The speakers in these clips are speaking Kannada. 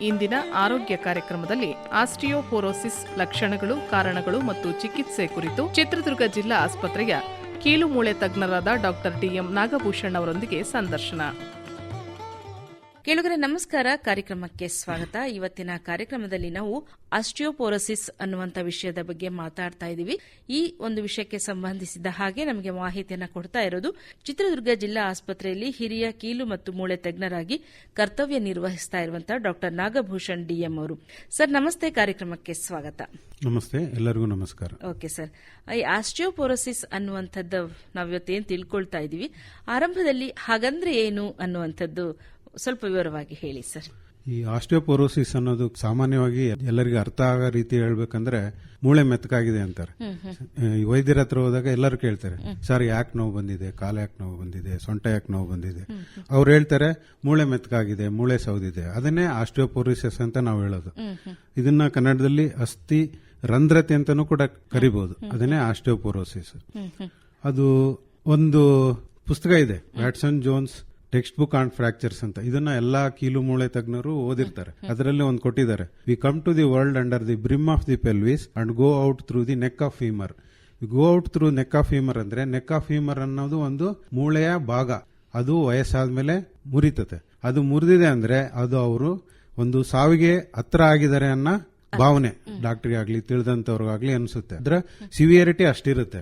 ಇಂದಿನ ಆರೋಗ್ಯ ಕಾರ್ಯಕ್ರಮದಲ್ಲಿ ಆಸ್ಟಿಯೋಪೋರೋಸಿಸ್ ಲಕ್ಷಣಗಳು, ಕಾರಣಗಳು ಮತ್ತು ಚಿಕಿತ್ಸೆ ಕುರಿತು ಚಿತ್ರದುರ್ಗ ಜಿಲ್ಲಾ ಆಸ್ಪತ್ರೆಯ ಕೀಲು ಮೂಳೆ ತಜ್ಞರಾದ ಡಾಕ್ಟರ್ ಡಿಎಂ ನಾಗಭೂಷಣ್ ಅವರೊಂದಿಗೆ ಸಂದರ್ಶನ. ಕೇಳುಗರೆ ನಮಸ್ಕಾರ. ಕಾರ್ಯಕ್ರಮಕ್ಕೆ ಸ್ವಾಗತ. ಇವತ್ತಿನ ಕಾರ್ಯಕ್ರಮದಲ್ಲಿ ನಾವು ಆಸ್ಟಿಯೋಪೋರೋಸಿಸ್ ಅನ್ನುವಂಥ ವಿಷಯದ ಬಗ್ಗೆ ಮಾತಾಡ್ತಾ ಇದ್ದೀವಿ. ಈ ಒಂದು ವಿಷಯಕ್ಕೆ ಸಂಬಂಧಿಸಿದ ಹಾಗೆ ನಮಗೆ ಮಾಹಿತಿಯನ್ನು ಕೊಡ್ತಾ ಇರೋದು ಚಿತ್ರದುರ್ಗ ಜಿಲ್ಲಾ ಆಸ್ಪತ್ರೆಯಲ್ಲಿ ಹಿರಿಯ ಕೀಲು ಮತ್ತು ಮೂಳೆ ತಜ್ಞರಾಗಿ ಕರ್ತವ್ಯ ನಿರ್ವಹಿಸ್ತಾ ಇರುವಂತಹ doctor Nagabhushan D M. Sir ನಮಸ್ತೆ. ಕಾರ್ಯಕ್ರಮಕ್ಕೆ ಸ್ವಾಗತ. ನಮಸ್ತೆ. ಎಲ್ಲರಿಗೂ ನಮಸ್ಕಾರ. Okay sir. ಈ ಆಸ್ಟಿಯೋಪೋರೋಸಿಸ್ ಅನ್ನುವಂಥದ್ದು ನಾವಿವತ್ತೇನು ತಿಳ್ಕೊಳ್ತಾ ಇದ್ದೀವಿ. ಆರಂಭದಲ್ಲಿ ಹಾಗಂದ್ರೆ ಏನು ಅನ್ನುವಂಥದ್ದು ಸ್ವಲ್ಪ ವಿವರವಾಗಿ ಹೇಳಿ ಸರ್. ಈ ಆಸ್ಟಿಯೋಪೊರೋಸಿಸ್ ಅನ್ನೋದು ಸಾಮಾನ್ಯವಾಗಿ ಎಲ್ಲರಿಗೂ ಅರ್ಥ ಆಗೋ ರೀತಿ ಹೇಳ್ಬೇಕಂದ್ರೆ ಮೂಳೆ ಮೆತ್ತಕಾಗಿದೆ ಅಂತಾರೆ. ವೈದ್ಯರ ಹತ್ರ ಹೋದಾಗ ಎಲ್ಲರೂ ಕೇಳ್ತಾರೆ ಸರ್ ಯಾಕೆ ನೋವು ಬಂದಿದೆ? ಕಾಲು ಯಾಕೆ ನೋವು ಬಂದಿದೆ? ಸೊಂಟ ಯಾಕೆ ನೋವು ಬಂದಿದೆ? ಅವ್ರು ಹೇಳ್ತಾರೆ ಮೂಳೆ ಮೆತ್ತಕಾಗಿದೆ ಮೂಳೆ ಸೌದಿದೆ. ಅದನ್ನೇ ಆಸ್ಟಿಯೋಪೊರೋಸಿಸ್ ಅಂತ ನಾವು ಹೇಳೋದು. ಇದನ್ನ ಕನ್ನಡದಲ್ಲಿ ಅಸ್ಥಿ ರಂಧ್ರತೆ ಅಂತಾನೂ ಕೂಡ ಕರಿಬಹುದು ಅದನ್ನೇ ಆಸ್ಟಿಯೋಪೊರೋಸಿಸ್. ಅದು ಒಂದು ಪುಸ್ತಕ ಇದೆ Watson Jones text book on fractures ಅಂತ. ಇದನ್ನ ಎಲ್ಲಾ ಕೀಲು ಮೂಳೆ ತಜ್ಞರು ಓದಿರ್ತಾರೆ. ಅದರಲ್ಲಿ ಒಂದು ಕೊಟ್ಟಿದ್ದಾರೆ. We come to the world under the brim of the pelvis and go out through the neck of femur go out through neck of femur ಅಂದ್ರೆ ನೆಕ್ ಆಫ್ ಫೀಮರ್ ಅನ್ನೋದು ಒಂದು ಮೂಳೆಯ ಭಾಗ. ಅದು ವಯಸ್ಸಾದ ಮೇಲೆ ಮುರಿತತೆ. ಅದು ಮುರಿದಿದೆ ಅಂದ್ರೆ ಅದು ಅವರು ಒಂದು ಸಾವಿಗೆ ಹತ್ರ ಆಗಿದ್ದಾರೆ ಅನ್ನೋ ಭಾವನೆ. ಡಾಕ್ಟರ್ಗೆ ಆಗ್ಲಿ ತಿಳಿದಂತವ್ರಿಗಾಗ್ಲಿ ಅನ್ಸುತ್ತೆ. ಅದ್ರ ಸಿವಿಯರಿಟಿ ಅಷ್ಟಿರುತ್ತೆ.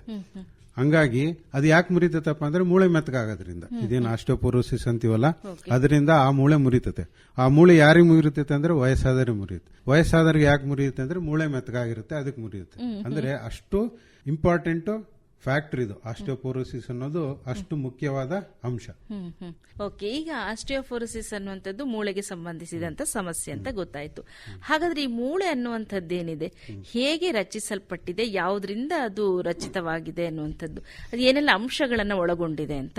ಹಂಗಾಗಿ ಅದು ಯಾಕೆ ಮುರಿತೈತಪ್ಪ ಅಂದ್ರೆ ಮೂಳೆ ಮೆತ್ತಗಾಗೋದ್ರಿಂದ. ಇದೇನು ಆಸ್ಟೋಪೋರೋಸಿಸ್ ಅಂತೀವಲ್ಲ? ಅದರಿಂದ ಆ ಮೂಳೆ ಮುರಿತತೆ. ಆ ಮೂಳೆ ಯಾರಿಗೆ ಮುರಿತೈತೆ ಅಂದ್ರೆ ವಯಸ್ಸಾದವ್ರಿಗೆ ಮುರಿಯುತ್ತೆ. ವಯಸ್ಸಾದವ್ರಿಗೆ ಯಾಕೆ ಮುರಿಯುತ್ತೆ ಅಂದ್ರೆ ಮೂಳೆ ಮೆತ್ತಗಾಗಿರುತ್ತೆ ಅದಕ್ಕೆ ಮುರಿಯುತ್ತೆ. ಅಂದ್ರೆ ಅಷ್ಟು ಇಂಪಾರ್ಟೆಂಟ್ ಫ್ಯಾಕ್ಟರ್ ಇದು ಆಸ್ಟಿಯೋಪೋರೋಸಿಸ್ ಅನ್ನೋದು ಅಷ್ಟು ಮುಖ್ಯವಾದ ಅಂಶ. ಓಕೆ ಈಗ ಆಸ್ಟಿಯೋಫೋರೋಸಿಸ್ ಅನ್ನುವಂಥದ್ದು ಮೂಳೆಗೆ ಸಂಬಂಧಿಸಿದಂತ ಸಮಸ್ಯೆ ಅಂತ ಗೊತ್ತಾಯ್ತು. ಹಾಗಾದ್ರೆ ಈ ಮೂಳೆ ಅನ್ನುವಂಥದ್ದೇನಿದೆ? ಹೇಗೆ ರಚಿಸಲ್ಪಟ್ಟಿದೆ? ಯಾವುದರಿಂದ ಅದು ರಚಿತವಾಗಿದೆ ಅನ್ನುವಂಥದ್ದು. ಅದು ಏನೆಲ್ಲ ಅಂಶಗಳನ್ನು ಒಳಗೊಂಡಿದೆ ಅಂತ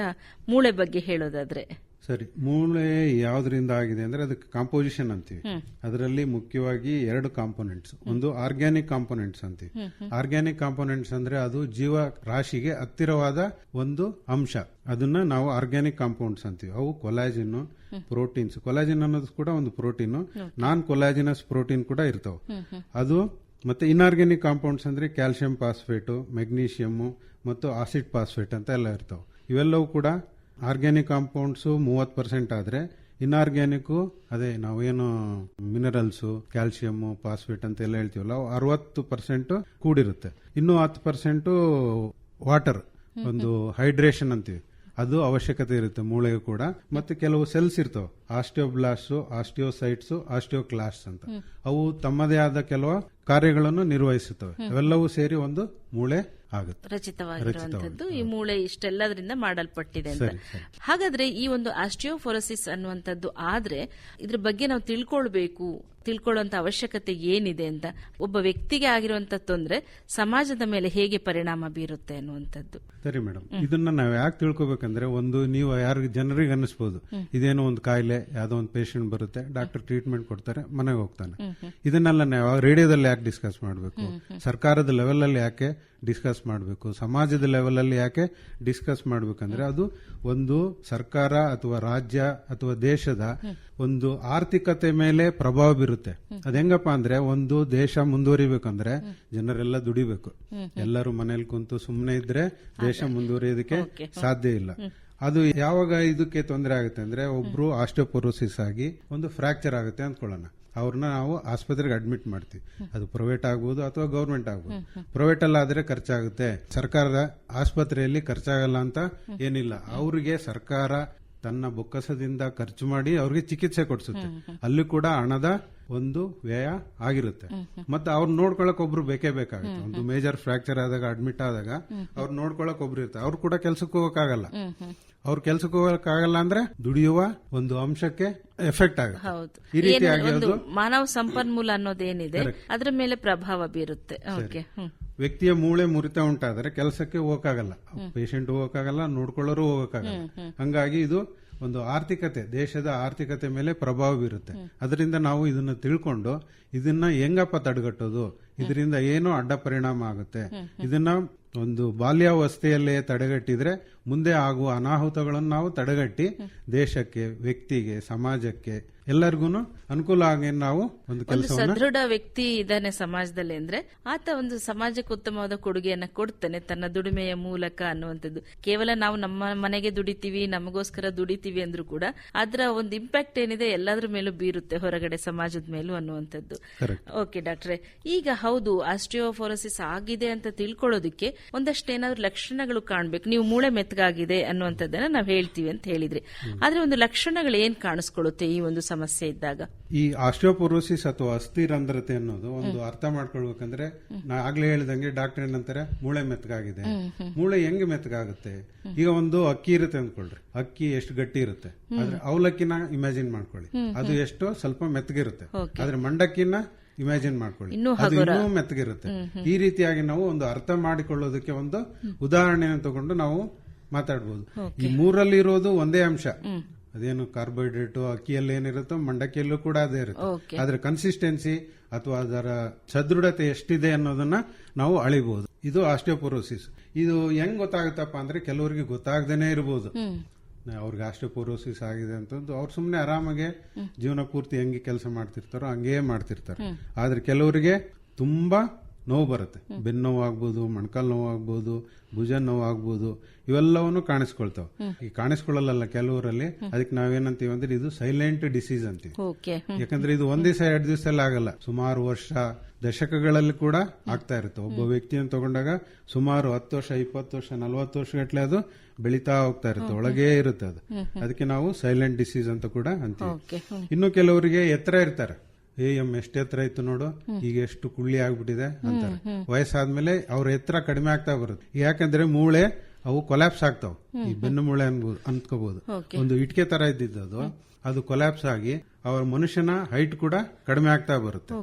ಮೂಳೆ ಬಗ್ಗೆ ಹೇಳೋದಾದ್ರೆ. ಸರಿ ಮೂಳೆ ಯಾವ್ದ್ರಿಂದ ಆಗಿದೆ ಅಂದ್ರೆ ಅದಕ್ಕೆ ಕಾಂಪೋಸಿಷನ್ ಅಂತೀವಿ. ಅದರಲ್ಲಿ ಮುಖ್ಯವಾಗಿ ಎರಡು ಕಾಂಪೋನೆಂಟ್ಸ್ ಒಂದು ಆರ್ಗ್ಯಾನಿಕ್ ಕಾಂಪೋನೆಂಟ್ಸ್ ಅಂತೀವಿ. ಆರ್ಗ್ಯಾನಿಕ್ ಕಾಂಪೋನೆಂಟ್ಸ್ ಅಂದ್ರೆ ಅದು ಜೀವ ರಾಶಿಗೆ ಹತ್ತಿರವಾದ ಒಂದು ಅಂಶ. ಅದನ್ನ ನಾವು ಆರ್ಗ್ಯಾನಿಕ್ ಕಾಂಪೌಂಡ್ಸ್ ಅಂತೀವಿ. ಅವು ಕೊಲಾಜಿನ್ ಪ್ರೋಟೀನ್ಸ್ ಕೊಲಾಜಿನ್ ಅನ್ನೋದು ಕೂಡ ಒಂದು ಪ್ರೋಟೀನ್ ನಾನ್ ಕೊಲಾಜಿನಸ್ ಪ್ರೋಟೀನ್ ಕೂಡ ಇರ್ತಾವೆ. ಅದು ಮತ್ತೆ ಇನ್ಆರ್ಗ್ಯಾನಿಕ್ ಕಾಂಪೌಂಡ್ಸ್ ಅಂದ್ರೆ ಕ್ಯಾಲ್ಸಿಯಂ ಫಾಸ್ಫೇಟ್ ಮೆಗ್ನೀಷಿಯಮ್ ಮತ್ತು ಆಸಿಡ್ ಫಾಸ್ಫೇಟ್ ಅಂತ ಎಲ್ಲ ಇರ್ತಾವೆ. ಇವೆಲ್ಲವೂ ಕೂಡ ಆರ್ಗ್ಯಾನಿಕ್ ಕಾಂಪೌಂಡ್ಸು ಮೂವತ್ತು ಪರ್ಸೆಂಟ್ ಆದರೆ ಇನ್ಆರ್ಗ್ಯಾನಿಕ್ ಅದೇ ನಾವೇನು ಮಿನರಲ್ಸು ಕ್ಯಾಲ್ಸಿಯಮ್ ಫಾಸ್ಫೇಟ್ ಅಂತ ಎಲ್ಲ ಹೇಳ್ತೀವಲ್ಲ ಅರವತ್ತು ಪರ್ಸೆಂಟ್ ಕೂಡಿರುತ್ತೆ. ಇನ್ನೂ ಹತ್ತು ಪರ್ಸೆಂಟ್ ವಾಟರ್ ಒಂದು ಹೈಡ್ರೇಷನ್ ಅಂತೀವಿ. ಅದು ಅವಶ್ಯಕತೆ ಇರುತ್ತೆ ಮೂಳೆಗೂ ಕೂಡ. ಮತ್ತೆ ಕೆಲವು ಸೆಲ್ಸ್ ಇರ್ತವೆ ಆಸ್ಟಿಯೋಬ್ಲಾಸ್ಟ್ ಆಸ್ಟಿಯೋಸೈಟ್ಸ್ ಆಸ್ಟಿಯೋಕ್ಲಾಸ್ ಅಂತ. ಅವು ತಮ್ಮದೇ ಆದ ಕೆಲವು ಕಾರ್ಯಗಳನ್ನು ನಿರ್ವಹಿಸುತ್ತವೆ. ಅವೆಲ್ಲವೂ ಸೇರಿ ಒಂದು ಮೂಳೆ ಆಗುತ್ತೆ. ರಚಿತವಾಗಿರುವಂತದ್ದು ಈ ಮೂಳೆ ಇಷ್ಟೆಲ್ಲದರಿಂದ ಮಾಡಲ್ಪಟ್ಟಿದೆ ಅಂತ. ಹಾಗಾದ್ರೆ ಈ ಒಂದು ಆಸ್ಟಿಯೋಫೊರೋಸಿಸ್ ಅನ್ನುವಂಥದ್ದು ಆದ್ರೆ ಇದ್ರ ಬಗ್ಗೆ ನಾವು ತಿಳ್ಕೊಳ್ಬೇಕು. ತಿಳ್ಕೊಳ್ಳುವಂತ ಅವಶ್ಯಕತೆ ಏನಿದೆ ಅಂತ. ಒಬ್ಬ ವ್ಯಕ್ತಿಗೆ ಆಗಿರುವಂತ ತೊಂದ್ರೆ ಸಮಾಜದ ಮೇಲೆ ಹೇಗೆ ಪರಿಣಾಮ ಬೀರುತ್ತೆ ಅನ್ನುವಂಥದ್ದು. ಸರಿ ಮೇಡಮ್. ಇದನ್ನ ನಾವು ಯಾಕೆ ತಿಳ್ಕೊಬೇಕಂದ್ರೆ ಒಂದು ನೀವು ಯಾರಿಗೆ ಜನರಿಗೆ ಅನ್ನಿಸ್ಬೋದು. ಇದೇನೋ ಒಂದು ಕಾಯಿಲೆ ಯಾವ್ದೋ ಒಂದು ಪೇಷಂಟ್ ಬರುತ್ತೆ ಡಾಕ್ಟರ್ ಟ್ರೀಟ್ಮೆಂಟ್ ಕೊಡ್ತಾರೆ ಮನೆಗೆ ಹೋಗ್ತಾನೆ. ಇದನ್ನೆಲ್ಲ ನಾವು ರೇಡಿಯೋದಲ್ಲಿ ಯಾಕೆ ಡಿಸ್ಕಸ್ ಮಾಡಬೇಕು? ಸರ್ಕಾರದ ಲೆವೆಲಲ್ಲಿ ಯಾಕೆ ಡಿಸ್ಕಸ್ ಮಾಡಬೇಕು? ಸಮಾಜದ ಲೆವೆಲಲ್ಲಿ ಯಾಕೆ ಡಿಸ್ಕಸ್ ಮಾಡಬೇಕಂದ್ರೆ ಅದು ಒಂದು ಸರ್ಕಾರ ಅಥವಾ ರಾಜ್ಯ ಅಥವಾ ದೇಶದ ಒಂದು ಆರ್ಥಿಕತೆ ಮೇಲೆ ಪ್ರಭಾವ ಬೀರುತ್ತೆ. ಅದ್ ಹೆಂಗಪ್ಪ ಅಂದ್ರೆ ಒಂದು ದೇಶ ಮುಂದುವರಿಬೇಕಂದ್ರೆ ಜನರೆಲ್ಲ ದುಡಿಬೇಕು. ಎಲ್ಲರೂ ಮನೇಲಿ ಕುಂತು ಸುಮ್ಮನೆ ಇದ್ರೆ ದೇಶ ಮುಂದುವರಿಯೋದಕ್ಕೆ ಸಾಧ್ಯ ಇಲ್ಲ. ಅದು ಯಾವಾಗ ಇದಕ್ಕೆ ತೊಂದರೆ ಆಗುತ್ತೆ ಅಂದ್ರೆ ಒಬ್ರು ಆಸ್ಟೋಪೊರೋಸಿಸ್ ಆಗಿ ಒಂದು ಫ್ರಾಕ್ಚರ್ ಆಗುತ್ತೆ ಅಂದ್ಕೊಳ್ಳೋಣ. ಅವ್ರನ್ನ ನಾವು ಆಸ್ಪತ್ರೆಗೆ ಅಡ್ಮಿಟ್ ಮಾಡ್ತೀವಿ. ಅದು ಪ್ರೈವೇಟ್ ಆಗ್ಬೋದು ಅಥವಾ ಗೌರ್ಮೆಂಟ್ ಆಗ್ಬೋದು. ಪ್ರೈವೇಟ್ ಅಲ್ಲಾದ್ರೆ ಖರ್ಚಾಗುತ್ತೆ. ಸರ್ಕಾರದ ಆಸ್ಪತ್ರೆಯಲ್ಲಿ ಖರ್ಚಾಗಲ್ಲ ಅಂತ ಏನಿಲ್ಲ. ಅವರಿಗೆ ಸರ್ಕಾರ ತನ್ನ ಬೊಕ್ಕಸದಿಂದ ಖರ್ಚು ಮಾಡಿ ಅವ್ರಿಗೆ ಚಿಕಿತ್ಸೆ ಕೊಡಿಸುತ್ತೆ. ಅಲ್ಲಿ ಕೂಡ ಹಣದ ಒಂದು ವ್ಯಯ ಆಗಿರುತ್ತೆ. ಮತ್ತೆ ಅವ್ರು ನೋಡ್ಕೊಳಕ್ ಒಬ್ರು ಬೇಕೇ ಬೇಕಾಗುತ್ತೆ. ಒಂದು ಮೇಜರ್ ಫ್ರಾಕ್ಚರ್ ಆದಾಗ ಅಡ್ಮಿಟ್ ಆದಾಗ ಅವ್ರು ನೋಡ್ಕೊಳಕ್ ಒಬ್ರು ಇರ್ತಾರೆ. ಅವ್ರು ಕೂಡ ಕೆಲ್ಸಕ್ಕೆ ಹೋಗಕ್ಕಾಗಲ್ಲ. ಅವ್ರ ಕೆಲ್ಸಕ್ಕೆ ಹೋಗಕ್ಕಾಗಲ್ಲ ಅಂದ್ರೆ ದುಡಿಯುವ ಒಂದು ಅಂಶಕ್ಕೆ ಎಫೆಕ್ಟ್ ಆಗುತ್ತೆ. ಹೌದು. ಈ ರೀತಿ ಆಗಿ ಮಾನವ ಸಂಪನ್ಮೂಲ ಅನ್ನೋದೇನಿದೆ ಅದರ ಮೇಲೆ ಪ್ರಭಾವ ಬೀರುತ್ತೆ. ವ್ಯಕ್ತಿಯ ಮೂಳೆ ಮುರಿತ ಉಂಟಾದ್ರೆ ಕೆಲಸಕ್ಕೆ ಹೋಗಕ್ಕಾಗಲ್ಲ. ಪೇಷಂಟ್ ಹೋಗಕ್ಕಾಗಲ್ಲ ನೋಡ್ಕೊಳ್ಳೋರು ಹೋಗಕ್ಕಾಗಲ್ಲ. ಹಂಗಾಗಿ ಇದು ಒಂದು ಆರ್ಥಿಕತೆ ದೇಶದ ಆರ್ಥಿಕತೆ ಮೇಲೆ ಪ್ರಭಾವ ಬೀರುತ್ತೆ. ಅದರಿಂದ ನಾವು ಇದನ್ನ ತಿಳ್ಕೊಂಡು ಇದನ್ನ ಹೆಂಗಪ್ಪ ತಡೆಗಟ್ಟೋದು? ಇದರಿಂದ ಏನು ಅಡ್ಡ ಪರಿಣಾಮ ಆಗುತ್ತೆ. ಇದನ್ನ ಒಂದು ಬಾಲ್ಯಾವಸ್ಥೆಯಲ್ಲೇ ತಡೆಗಟ್ಟಿದ್ರೆ ಮುಂದೆ ಆಗುವ ಅನಾಹುತಗಳನ್ನು ನಾವು ತಡೆಗಟ್ಟಿ ದೇಶಕ್ಕೆ ವ್ಯಕ್ತಿಗೆ ಸಮಾಜಕ್ಕೆ ಎಲ್ಲರಿಗೂ ಅನುಕೂಲ ಆಗಿ ನಾವು ಒಂದು ಕೆಲಸ ಸದೃಢ ವ್ಯಕ್ತಿ ಇದ್ದಾನೆ ಸಮಾಜದಲ್ಲಿ ಅಂದ್ರೆ ಆತ ಒಂದು ಸಮಾಜಕ್ಕೆ ಉತ್ತಮವಾದ ಕೊಡುಗೆಯನ್ನ ಕೊಡ್ತಾನೆ ತನ್ನ ದುಡಿಮೆಯ ಮೂಲಕ ಅನ್ನುವಂಥದ್ದು. ಕೇವಲ ನಾವು ನಮ್ಮ ಮನೆಗೆ ದುಡಿತೀವಿ ನಮಗೋಸ್ಕರ ದುಡಿತೀವಿ ಅಂದ್ರೂ ಕೂಡ ಅದರ ಒಂದು ಇಂಪ್ಯಾಕ್ಟ್ ಏನಿದೆ ಎಲ್ಲದ್ರ ಮೇಲೂ ಬೀರುತ್ತೆ ಹೊರಗಡೆ ಸಮಾಜದ ಮೇಲೂ ಅನ್ನುವಂಥದ್ದು. ಓಕೆ ಡಾಕ್ಟ್ರೆ ಈಗ ಹೌದು ಆಸ್ಟ್ರಿಯೋಫೋರೋಸಿಸ್ ಆಗಿದೆ ಅಂತ ತಿಳ್ಕೊಳ್ಳೋದಕ್ಕೆ ಒಂದಷ್ಟು ಏನಾದ್ರು ಲಕ್ಷಣಗಳು ಕಾಣ್ಬೇಕು. ನೀವು ಮೂಳೆ ಮೆತ್ತಗಾಗಿದೆ ಅನ್ನುವಂಥದ್ದನ್ನ ನಾವು ಹೇಳ್ತೀವಿ ಅಂತ ಹೇಳಿದ್ರಿ. ಆದ್ರೆ ಒಂದು ಲಕ್ಷಣಗಳು ಏನ್ ಕಾಣಿಸ್ಕೊಳ್ಳುತ್ತೆ ಈ ಒಂದು ಸಮಸ್ಯೆ ಇದ್ದಾಗ. ಈ ಆಸ್ಟಿಯೋಪೊರೋಸಿಸ್ ಅಥವಾ ಅಸ್ಥಿರಂಧ್ರತೆ ಅನ್ನೋದು ಒಂದು ಅರ್ಥ ಮಾಡ್ಕೊಳ್ಬೇಕಂದ್ರೆ ನಾ ಆಗ್ಲೇ ಹೇಳಿದಂಗೆ ಡಾಕ್ಟರ್ ಏನಂತಾರೆ ಮೂಳೆ ಮೆತ್ತಗಾಗಿದೆ ಮೂಳೆ ಹೆಂಗ್ ಮೆತ್ತಗಾಗುತ್ತೆ ಈಗ ಒಂದು ಅಕ್ಕಿ ಇರುತ್ತೆ ಅನ್ಕೊಳ್ರಿ. ಅಕ್ಕಿ ಎಷ್ಟು ಗಟ್ಟಿ ಇರುತ್ತೆ? ಆದ್ರೆ ಅವಲಕ್ಕಿನ ಇಮ್ಯಾಜಿನ್ ಮಾಡ್ಕೊಳ್ಳಿ. ಅದು ಎಷ್ಟೋ ಸ್ವಲ್ಪ ಮೆತ್ತಗಿರುತ್ತೆ ಆದ್ರೆ ಮಂಡಕ್ಕಿನ ಇಮ್ಯಾಜಿನ್ ಮಾಡ್ಕೊಳ್ಳಿ. ಅದು ಇನ್ನೂ ಮೆತ್ತಗಿರುತ್ತೆ ಈ ರೀತಿಯಾಗಿ ನಾವು ಒಂದು ಅರ್ಥ ಮಾಡಿಕೊಳ್ಳೋದಕ್ಕೆ ಒಂದು ಉದಾಹರಣೆಯನ್ನು ತಗೊಂಡು ನಾವು ಮಾತಾಡ್ಬೋದು. ಈ ಮೂರಲ್ಲಿ ಇರೋದು ಒಂದೇ ಅಂಶ. ಅದೇನು ಕಾರ್ಬೋಹೈಡ್ರೇಟ್ ಅಕ್ಕಿಯಲ್ಲಿ ಏನಿರುತ್ತೋ ಮಂಡಕ್ಕಿಯಲ್ಲೂ ಕೂಡ ಅದೇ ಇರುತ್ತೆ. ಅದರ ಕನ್ಸಿಸ್ಟೆನ್ಸಿ ಅಥವಾ ಅದರ ಸದೃಢತೆ ಎಷ್ಟಿದೆ ಅನ್ನೋದನ್ನ ನಾವು ಅಳಿಬಹುದು ಇದು ಆಸ್ಟಿಯೋಪೊರೋಸಿಸ್ ಇದು ಹೆಂಗ್ ಗೊತ್ತಾಗುತ್ತಪ್ಪ ಅಂದ್ರೆ ಕೆಲವರಿಗೆ ಗೊತ್ತಾಗದೇನೆ ಇರಬಹುದು ಅವ್ರಿಗೆ ಆಸ್ಟಿಯೋಪೊರೋಸಿಸ್ ಆಗಿದೆ ಅಂತಂದು ಅವ್ರ ಸುಮ್ಮನೆ ಆರಾಮಾಗೆ ಜೀವನ ಪೂರ್ತಿ ಹೆಂಗೆ ಕೆಲಸ ಮಾಡ್ತಿರ್ತಾರೋ ಹಂಗೇ ಮಾಡ್ತಿರ್ತಾರೆ. ಆದ್ರೆ ಕೆಲವರಿಗೆ ತುಂಬಾ ನೋವು ಬರುತ್ತೆ. ಬೆನ್ನು ನೋವು ಆಗ್ಬೋದು ಮೊಣಕಾಲು ನೋವು ಆಗ್ಬೋದು ಭುಜ ನೋವು ಆಗ್ಬೋದು ಇವೆಲ್ಲವನ್ನು ಕಾಣಿಸ್ಕೊಳ್ತಾವ. ಈ ಕಾಣಿಸ್ಕೊಳ್ಳಲ್ಲ ಕೆಲವರಲ್ಲಿ ಅದಕ್ಕೆ ನಾವೇನಂತೀವಿ ಅಂದ್ರೆ ಇದು ಸೈಲೆಂಟ್ ಡಿಸೀಸ್ ಅಂತೀವಿ. ಯಾಕಂದ್ರೆ ಇದು ಒಂದ್ ದಿವಸ ಎರಡು ದಿವಸದಲ್ಲಿ ಆಗಲ್ಲ. ಸುಮಾರು ವರ್ಷ ದಶಕಗಳಲ್ಲಿ ಕೂಡ ಆಗ್ತಾ ಇರುತ್ತೆ. ಒಬ್ಬ ವ್ಯಕ್ತಿಯನ್ನು ತಗೊಂಡಾಗ ಸುಮಾರು ಹತ್ತು ವರ್ಷ ಇಪ್ಪತ್ತು ವರ್ಷ ನಲ್ವತ್ತು ವರ್ಷ ಗಟ್ಲೆ ಅದು ಬೆಳೀತಾ ಹೋಗ್ತಾ ಇರುತ್ತೆ. ಒಳಗೇ ಇರುತ್ತೆ ಅದು. ಅದಕ್ಕೆ ನಾವು ಸೈಲೆಂಟ್ ಡಿಸೀಸ್ ಅಂತ ಕೂಡ ಅಂತೀವಿ. ಇನ್ನು ಕೆಲವರಿಗೆ ಎತ್ತರ ಇರ್ತಾರೆ. ಏ ಎಂ ಎಷ್ಟು ಎತ್ತರ ಇತ್ತು ನೋಡು ಈಗ ಎಷ್ಟು ಕುಳ್ಳಿ ಆಗ್ಬಿಟ್ಟಿದೆ ಅಂತಾರೆ. ವಯಸ್ಸಾದ್ಮೇಲೆ ಅವ್ರ ಎತ್ತರ ಕಡಿಮೆ ಆಗ್ತಾ ಬರುತ್ತೆ. ಯಾಕಂದ್ರೆ ಮೂಳೆ ಅವು ಕೊಲ್ಯಾಪ್ಸ್ ಆಗ್ತಾವ. ಈ ಬೆನ್ನು ಮೂಳೆ ಅನ್ಬೋದು ಅನ್ಕೋಬಹುದು ಒಂದು ಇಟ್ಕೆ ತರ ಇದ್ದಿದ್ದು ಅದು ಅದು ಕೊಲ್ಯಾಪ್ಸ್ ಆಗಿ ಅವ್ರ ಮನುಷ್ಯನ ಹೈಟ್ ಕೂಡ ಕಡಿಮೆ ಆಗ್ತಾ ಬರುತ್ತೆ.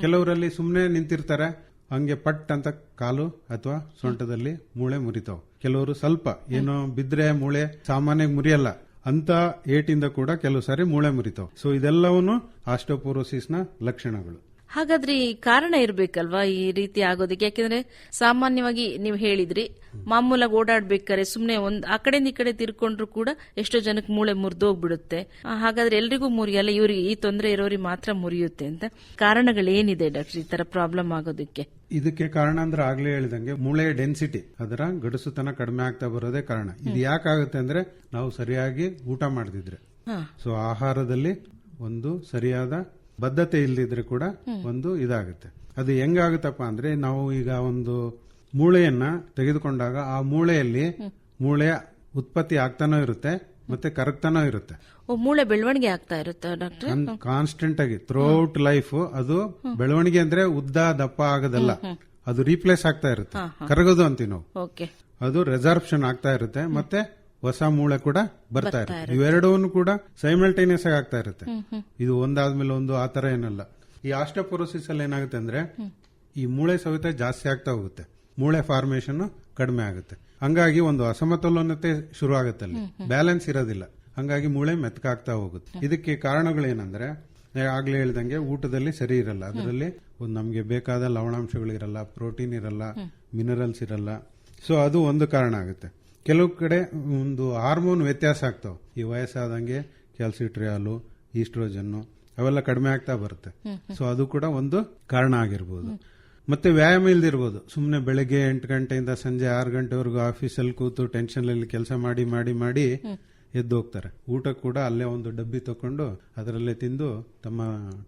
ಕೆಲವರಲ್ಲಿ ಸುಮ್ಮನೆ ನಿಂತಿರ್ತಾರೆ ಹಂಗೆ ಪಟ್ ಅಂತ ಕಾಲು ಅಥವಾ ಸೊಂಟದಲ್ಲಿ ಮೂಳೆ ಮುರಿತಾವ್. ಕೆಲವರು ಸ್ವಲ್ಪ ಏನೋ ಬಿದ್ರೆ ಮೂಳೆ ಸಾಮಾನ್ಯ ಮುರಿಯಲ್ಲ. ಅಂತ ಏಟಿಂದ ಕೂಡ ಕೆಲವು ಸಾರಿ ಮೂಳೆ ಮುರಿತಾವ್. ಸೊ ಇದೆಲ್ಲವನ್ನು ಆಸ್ಟೋಪೋರೋಸಿಸ್ ಲಕ್ಷಣಗಳು. ಹಾಗಾದ್ರೆ ಈ ಕಾರಣ ಇರ್ಬೇಕಲ್ವಾ ಈ ರೀತಿ ಆಗೋದಕ್ಕೆ? ಯಾಕೆಂದ್ರೆ ಸಾಮಾನ್ಯವಾಗಿ ನೀವು ಹೇಳಿದ್ರಿ ಮಾಮೂಲಾಗಿ ಓಡಾಡ್ಬೇಕಾರೆ ಸುಮ್ನೆ ಒಂದ್ ಆ ಕಡೆಯಿಂದ ಈ ಕಡೆ ತಿರ್ಕೊಂಡ್ರು ಕೂಡ ಎಷ್ಟೋ ಜನಕ್ಕೆ ಮೂಳೆ ಮುರಿದೋಗ್ಬಿಡುತ್ತೆ. ಹಾಗಾದ್ರೆ ಎಲ್ರಿಗೂ ಮುರಿಯಲ್ಲ ಇವ್ರಿಗೆ ಈ ತೊಂದರೆ ಇರೋರಿಗೆ ಮಾತ್ರ ಮುರಿಯುತ್ತೆ ಅಂತ. ಕಾರಣಗಳೇನಿದೆ ಡಾಕ್ಟರ್ ಈ ತರ ಪ್ರಾಬ್ಲಮ್ ಆಗೋದಕ್ಕೆ? ಇದಕ್ಕೆ ಕಾರಣ ಅಂದ್ರೆ ಆಗ್ಲೇ ಹೇಳಿದಂಗೆ ಮೂಳೆ ಡೆನ್ಸಿಟಿ ಅದರ ಗಡುಸುತನ ಕಡಿಮೆ ಆಗ್ತಾ ಬರೋದೇ ಕಾರಣ. ಇದು ಯಾಕಾಗುತ್ತೆ ಅಂದ್ರೆ ನಾವು ಸರಿಯಾಗಿ ಊಟ ಮಾಡದಿದ್ರೆ. ಸೊ ಆಹಾರದಲ್ಲಿ ಒಂದು ಸರಿಯಾದ ಬದ್ಧತೆ ಇಲ್ಲದಿದ್ರೆ ಕೂಡ ಒಂದು ಇದಾಗುತ್ತೆ. ಅದು ಹೆಂಗಾಗುತ್ತಪ್ಪ ಅಂದ್ರೆ ನಾವು ಈಗ ಒಂದು ಮೂಳೆಯನ್ನ ತೆಗೆದುಕೊಂಡಾಗ ಆ ಮೂಳೆಯಲ್ಲಿ ಮೂಳೆ ಉತ್ಪತ್ತಿ ಆಗ್ತಾನೋ ಇರುತ್ತೆ ಮತ್ತೆ ಕರಗ್ತಾನೋ ಇರುತ್ತೆ. ಮೂಳೆ ಬೆಳವಣಿಗೆ ಆಗ್ತಾ ಇರುತ್ತೆ ಡಾಕ್ಟರ್? ಕಾನ್ಸ್ಟೆಂಟ್ ಆಗಿ ಥ್ರೂಔಟ್ ಲೈಫ್ ಅದು ಬೆಳವಣಿಗೆ ಅಂದ್ರೆ ಉದ್ದ ದಪ್ಪ ಆಗೋದಲ್ಲ. ಅದು ರೀಪ್ಲೇಸ್ ಆಗ್ತಾ ಇರುತ್ತೆ. ಕರಗೋದು ಅಂತೀವಿ ನಾವು ಅದು ರೆಸರ್ಪ್ಷನ್ ಆಗ್ತಾ ಇರುತ್ತೆ ಮತ್ತೆ ಹೊಸ ಮೂಳೆ ಕೂಡ ಬರ್ತಾ ಇರುತ್ತೆ. ಇವೆರಡೂ ಕೂಡ ಸೈಮಲ್ಟೇನಿಯಸ್ ಆಗಿ ಆಗ್ತಾ ಇರುತ್ತೆ. ಇದು ಒಂದಾದ್ಮೇಲೆ ಒಂದು ಆ ತರ ಏನಲ್ಲ. ಈ ಆಸ್ಟೋಪೊರೋಸಿಸ್ ಅಲ್ಲಿ ಏನಾಗುತ್ತೆ ಅಂದ್ರೆ ಈ ಮೂಳೆ ಸವಿತ ಜಾಸ್ತಿ ಆಗ್ತಾ ಹೋಗುತ್ತೆ. ಮೂಳೆ ಫಾರ್ಮೇಶನ್ ಕಡಿಮೆ ಆಗುತ್ತೆ. ಹಂಗಾಗಿ ಒಂದು ಅಸಮತೋಲನತೆ ಶುರು ಆಗುತ್ತೆ ಅಲ್ಲಿ. ಬ್ಯಾಲೆನ್ಸ್ ಇರೋದಿಲ್ಲ. ಹಂಗಾಗಿ ಮೂಳೆ ಮೆತ್ಕಾಗ್ತಾ ಹೋಗುತ್ತೆ. ಇದಕ್ಕೆ ಕಾರಣಗಳೇನಂದ್ರೆ ಆಗ್ಲೇ ಹೇಳ್ದಂಗೆ ಊಟದಲ್ಲಿ ಸರಿ ಇರಲ್ಲ. ಅದರಲ್ಲಿ ಒಂದು ನಮಗೆ ಬೇಕಾದ ಲವಣಾಂಶಗಳಿರಲ್ಲ ಪ್ರೋಟೀನ್ ಇರಲ್ಲ ಮಿನರಲ್ಸ್ ಇರಲ್ಲ. ಸೊ ಅದು ಒಂದು ಕಾರಣ ಆಗುತ್ತೆ. ಕೆಲವು ಕಡೆ ಒಂದು ಹಾರ್ಮೋನ್ ವ್ಯತ್ಯಾಸ ಆಗ್ತಾವ. ಈ ವಯಸ್ಸಾದಂಗೆ ಕ್ಯಾಲ್ಸಿಟ್ರಿಯಾಲು ಈಸ್ಟ್ರೋಜನ್ನು ಅವೆಲ್ಲ ಕಡಿಮೆ ಆಗ್ತಾ ಬರುತ್ತೆ. ಸೊ ಅದು ಕೂಡ ಒಂದು ಕಾರಣ ಆಗಿರ್ಬೋದು. ಮತ್ತೆ ವ್ಯಾಯಾಮ ಇಲ್ದಿರ್ಬೋದು. ಸುಮ್ಮನೆ ಬೆಳಗ್ಗೆ ಎಂಟು ಗಂಟೆಯಿಂದ ಸಂಜೆ ಆರು ಗಂಟೆವರೆಗೂ ಆಫೀಸಲ್ಲಿ ಕೂತು ಟೆನ್ಷನ್ ಅಲ್ಲಿ ಕೆಲಸ ಮಾಡಿ ಮಾಡಿ ಮಾಡಿ ಎದ್ದು ಹೋಗ್ತಾರೆ ಊಟ ಕೂಡ ಅಲ್ಲೇ ಒಂದು ಡಬ್ಬಿ ತಕೊಂಡು ಅದರಲ್ಲೇ ತಿಂದು ತಮ್ಮ